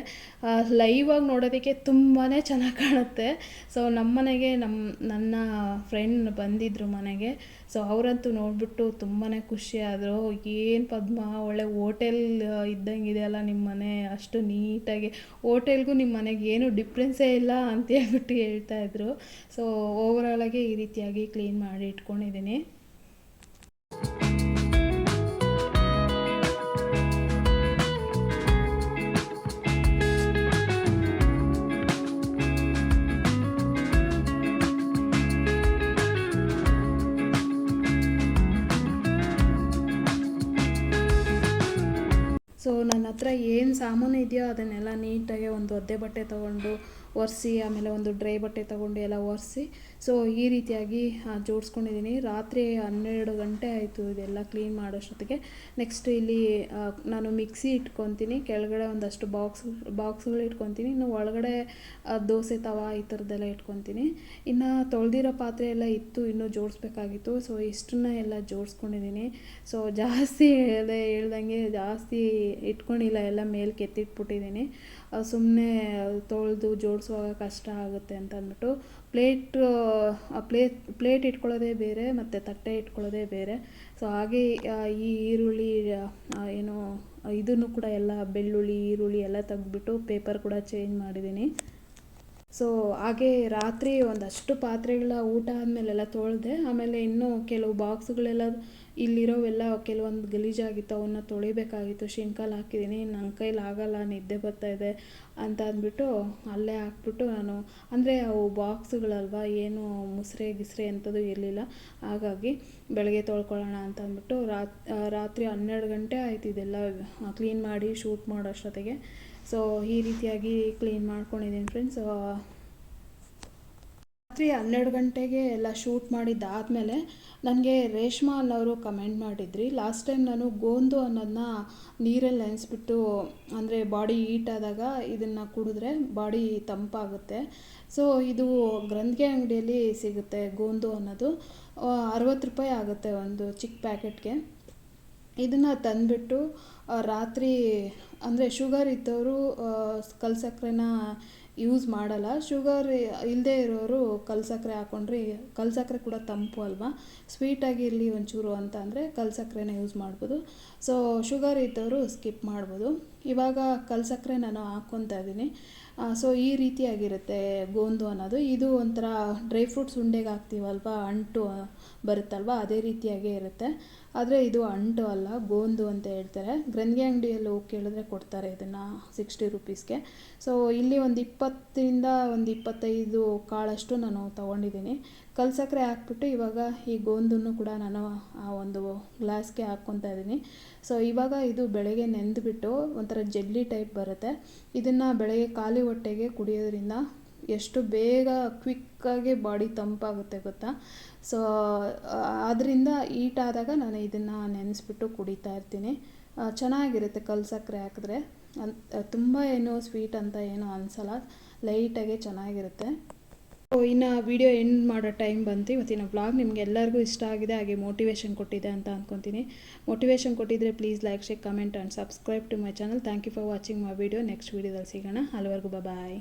Speaker 1: ಲೈವ್ ಆಗಿ ನೋಡೋದಕ್ಕೆ ತುಂಬಾ ಚೆನ್ನಾಗಿ ಕಾಣುತ್ತೆ. ಸೊ ನಮ್ಮ ಮನೆಗೆ ನಮ್ಮ ನನ್ನ ಫ್ರೆಂಡ್ ಬಂದಿದ್ದರು ಮನೆಗೆ ಸೊ ಅವರಂತೂ ನೋಡಿಬಿಟ್ಟು ತುಂಬಾ ಖುಷಿ ಆದರು ಏನು ಪದ್ಮ, ಒಳ್ಳೆ ಓಟೆಲ್ ಇದ್ದಂಗೆ ಅಲ್ಲ ನಿಮ್ಮ ಮನೆ, ಅಷ್ಟು ನೀಟಾಗಿ. ಓಟೆಲ್ಗೂ ನಿಮ್ಮ ಮನೆಗೆ ಏನು ಡಿಫ್ರೆನ್ಸೇ ಇಲ್ಲ ಅಂತ ಹೇಳ್ಬಿಟ್ಟು ಹೇಳ್ತಾ ಇದ್ರು. ಸೊ ಓವರಾಲಾಗೆ ಈ ರೀತಿಯಾಗಿ ಕ್ಲೀನ್ ಮಾಡಿ ಇಟ್ಕೊಂಡಿದ್ದೀನಿ. ಹತ್ರ ಏನು ಸಾಮಾನು ಇದೆಯೋ ಅದನ್ನೆಲ್ಲ ನೀಟಾಗಿ ಒಂದು ಒದ್ದೆ ಬಟ್ಟೆ ತೊಗೊಂಡು ಒರೆಸಿ, ಆಮೇಲೆ ಒಂದು ಡ್ರೈ ಬಟ್ಟೆ ತೊಗೊಂಡು ಎಲ್ಲ ಒರೆಸಿ. ಸೊ ಈ ರೀತಿಯಾಗಿ ಜೋಡಿಸ್ಕೊಂಡಿದ್ದೀನಿ. ರಾತ್ರಿ ಹನ್ನೆರಡು ಗಂಟೆ ಆಯಿತು ಇದೆಲ್ಲ ಕ್ಲೀನ್ ಮಾಡೋಷ್ಟೊತ್ತಿಗೆ. ನೆಕ್ಸ್ಟ್ ಇಲ್ಲಿ ನಾನು ಮಿಕ್ಸಿ ಇಟ್ಕೊತೀನಿ. ಕೆಳಗಡೆ ಒಂದಷ್ಟು ಬಾಕ್ಸ್, ಬಾಕ್ಸ್ಗಳು ಇಟ್ಕೊತೀನಿ. ಇನ್ನು ಒಳಗಡೆ ದೋಸೆ, ತವ ಈ ಥರದ್ದೆಲ್ಲ ಇಟ್ಕೊತೀನಿ. ಇನ್ನು ತೊಳೆದಿರೋ ಪಾತ್ರೆ ಎಲ್ಲ ಇತ್ತು, ಇನ್ನೂ ಜೋಡಿಸ್ಬೇಕಾಗಿತ್ತು. ಸೊ ಇಷ್ಟನ್ನ ಎಲ್ಲ ಜೋಡಿಸ್ಕೊಂಡಿದ್ದೀನಿ. ಸೊ ಜಾಸ್ತಿ ಅದೇ ಹೇಳ್ದಂಗೆ ಜಾಸ್ತಿ ಇಟ್ಕೊಂಡಿಲ್ಲ, ಎಲ್ಲ ಮೇಲೆ ಕೆತ್ತಿಟ್ಬಿಟ್ಟಿದ್ದೀನಿ. ಸುಮ್ಮನೆ ತೊಳೆದು ಜೋಡಿಸುವಾಗ ಕಷ್ಟ ಆಗುತ್ತೆ ಅಂತ ಅಂದ್ಬಿಟ್ಟು ಪ್ಲೇಟ್ ಪ್ಲೇಟ್ ಪ್ಲೇಟ್ ಇಟ್ಕೊಳ್ಳೋದೇ ಬೇರೆ ಮತ್ತು ತಟ್ಟೆ ಇಟ್ಕೊಳ್ಳೋದೇ ಬೇರೆ. ಸೊ ಹಾಗೆ ಈ ಈರುಳ್ಳಿ ಏನು, ಇದನ್ನು ಕೂಡ ಎಲ್ಲ ಬೆಳ್ಳುಳ್ಳಿ, ಈರುಳ್ಳಿ ಎಲ್ಲ ತೆಗೆದ್ಬಿಟ್ಟು ಪೇಪರ್ ಕೂಡ ಚೇಂಜ್ ಮಾಡಿದ್ದೀನಿ. ಸೊ ಹಾಗೆ ರಾತ್ರಿ ಒಂದಷ್ಟು ಪಾತ್ರೆಗಳ ಊಟ ಆದಮೇಲೆಲ್ಲ ತೊಳೆದೆ ಆಮೇಲೆ ಇನ್ನೂ ಕೆಲವು ಬಾಕ್ಸ್ಗಳೆಲ್ಲ ಇಲ್ಲಿರೋವೆಲ್ಲ ಕೆಲವೊಂದು ಗಲೀಜಾಗಿತ್ತು, ಅವನ್ನ ತೊಳಿಬೇಕಾಗಿತ್ತು ಶಿಂಕಲ್ಲಿ ಹಾಕಿದ್ದೀನಿ ನನ್ನ ಕೈಲಿ ಆಗಲ್ಲ, ನಿದ್ದೆ ಬರ್ತಾ ಇದೆ ಅಂತ ಅಂದ್ಬಿಟ್ಟು ಅಲ್ಲೇ ಹಾಕ್ಬಿಟ್ಟು ನಾನು, ಅಂದರೆ ಅವು ಬಾಕ್ಸ್ಗಳಲ್ವ, ಏನು ಮುಸ್ರೆ ಗಿಸ್ರೆ ಅಂಥದ್ದು ಇರಲಿಲ್ಲ. ಹಾಗಾಗಿ ಬೆಳಗ್ಗೆ ತೊಳ್ಕೊಳ್ಳೋಣ ಅಂತ ಅಂದ್ಬಿಟ್ಟು ರಾತ್ರಿ ಹನ್ನೆರಡು ಗಂಟೆ ಆಯ್ತು ಇದೆಲ್ಲ ಕ್ಲೀನ್ ಮಾಡಿ ಶೂಟ್ ಮಾಡೋ ಅಷ್ಟೊತ್ತಿಗೆ. ಸೊ ಈ ರೀತಿಯಾಗಿ ಕ್ಲೀನ್ ಮಾಡ್ಕೊಂಡಿದ್ದೀನಿ ಫ್ರೆಂಡ್ಸ್ ರಾತ್ರಿ ಹನ್ನೆರಡು ಗಂಟೆಗೆ ಎಲ್ಲ ಶೂಟ್ ಮಾಡಿದ್ದಾದಮೇಲೆ ನನಗೆ ರೇಷ್ಮಾ ಅನ್ನೋರು ಕಮೆಂಟ್ ಮಾಡಿದ್ರಿ. ಲಾಸ್ಟ್ ಟೈಮ್ ನಾನು ಗೋಂದು ಅನ್ನೋದನ್ನ ನೀರಲ್ಲಿ ನೆನೆಸ್ಬಿಟ್ಟು, ಅಂದರೆ ಬಾಡಿ ಹೀಟ್ ಆದಾಗ ಇದನ್ನು ಕುಡಿದ್ರೆ ಬಾಡಿ ತಂಪಾಗುತ್ತೆ. ಸೊ ಇದು ಗ್ರಂಥಿಗೆ ಅಂಗಡಿಯಲ್ಲಿ ಸಿಗುತ್ತೆ ಗೋಂದು ಅನ್ನೋದು. ಅರವತ್ತು ರೂಪಾಯಿ ಆಗುತ್ತೆ ಒಂದು ಚಿಕ್ಕ ಪ್ಯಾಕೆಟ್ಗೆ. ಇದನ್ನು ತಂದುಬಿಟ್ಟು ರಾತ್ರಿ, ಅಂದರೆ ಶುಗರ್ ಇದ್ದವರು ಕಲ್ ಸಕ್ಕರೆನ ಯೂಸ್ ಮಾಡಲ್ಲ. ಶುಗರ್ ಇಲ್ಲದೇ ಇರೋರು ಕಲ್ ಸಕ್ಕರೆ ಹಾಕ್ಕೊಂಡ್ರೆ ಕಲ್ ಸಕ್ಕರೆ ಕೂಡ ತಂಪು ಅಲ್ವಾ? ಸ್ವೀಟಾಗಿರಲಿ ಒಂಚೂರು ಅಂತ ಅಂದರೆ ಕಲ್ ಸಕ್ಕರೆನ ಯೂಸ್ ಮಾಡ್ಬೋದು. ಸೊ ಶುಗರ್ ಇದ್ದವರು ಸ್ಕಿಪ್ ಮಾಡ್ಬೋದು. ಇವಾಗ ಕಲ್ ಸಕ್ಕರೆ ನಾನು ಹಾಕ್ಕೊತಾ ಇದ್ದೀನಿ. ಸೊ ಈ ರೀತಿಯಾಗಿರುತ್ತೆ ಗೋಂದು ಅನ್ನೋದು. ಇದು ಒಂಥರ ಡ್ರೈ ಫ್ರೂಟ್ಸ್ ಉಂಡೆಗೆ ಹಾಕ್ತೀವಲ್ವ? ಅಂಟು ಬರುತ್ತಲ್ವ? ಅದೇ ರೀತಿಯಾಗೇ ಇರುತ್ತೆ. ಆದರೆ ಇದು ಅಂಟು ಅಲ್ಲ ಗೋಂದು ಅಂತ ಹೇಳ್ತಾರೆ. ಗ್ರಂಥಿ ಅಂಗಡಿಯಲ್ಲಿ ಹೋಗಿ ಕೇಳಿದ್ರೆ ಕೊಡ್ತಾರೆ ಇದನ್ನು ಸಿಕ್ಸ್ಟಿ ರುಪೀಸ್ಗೆ ಸೊ ಇಲ್ಲಿ ಒಂದು ಇಪ್ಪತ್ತರಿಂದ ಒಂದು ಇಪ್ಪತ್ತೈದು ಕಾಳಷ್ಟು ನಾನು ತೊಗೊಂಡಿದ್ದೀನಿ. ಕಲ್ ಸಕ್ಕರೆ ಹಾಕ್ಬಿಟ್ಟು ಇವಾಗ ಈ ಗೋಂದನ್ನು ಕೂಡ ನಾನು ಆ ಒಂದು ಗ್ಲಾಸ್ಗೆ ಹಾಕ್ಕೊತಾ ಇದ್ದೀನಿ. ಸೊ ಇವಾಗ ಇದು ಬೆಳಗ್ಗೆ ನೆಂದುಬಿಟ್ಟು ಒಂಥರ ಜೆಲ್ಲಿ ಟೈಪ್ ಬರುತ್ತೆ. ಇದನ್ನು ಬೆಳಗ್ಗೆ ಖಾಲಿ ಹೊಟ್ಟೆಗೆ ಕುಡಿಯೋದ್ರಿಂದ ಎಷ್ಟು ಬೇಗ ಕ್ವಿಕ್ಕಾಗಿ ಬಾಡಿ ತಂಪಾಗುತ್ತೆ ಗೊತ್ತಾ? ಸೊ ಆದ್ದರಿಂದ ಆದಾಗ ನಾನು ಇದನ್ನು ನೆನೆಸ್ಬಿಟ್ಟು ಕುಡಿತಾ ಇರ್ತೀನಿ. ಚೆನ್ನಾಗಿರುತ್ತೆ ಕಲ್ ಸಕ್ಕರೆ ಹಾಕಿದ್ರೆ ತುಂಬ ಏನು ಸ್ವೀಟ್ ಅಂತ ಏನು ಅನಿಸಲ್ಲ. ಲೈಟಾಗೆ ಚೆನ್ನಾಗಿರುತ್ತೆ. ಸೊ ಇನ್ನು ವಿಡಿಯೋ ಎಂಡ್ ಮಾಡೋ ಟೈಮ್ ಬಂತು. ಇವತ್ತಿನ ಬ್ಲಾಗ್ ನಿಮ್ಗೆ ಎಲ್ಲರಿಗೂ ಇಷ್ಟ ಆಗಿದೆ, ಹಾಗೆ ಮೋಟಿವೇಶನ್ ಕೊಟ್ಟಿದೆ ಅಂತ ಅಂದ್ಕೊತೀನಿ ಮೋಟಿವೇಶನ್ ಕೊಟ್ಟಿದ್ರೆ please like share comment and subscribe to my channel thank you for watching my video next ವೀಡಿಯೋದಲ್ಲಿ ಸಿಗೋಣ. ಅಲ್ಲಿವರೆಗೂ ಬಾಯ್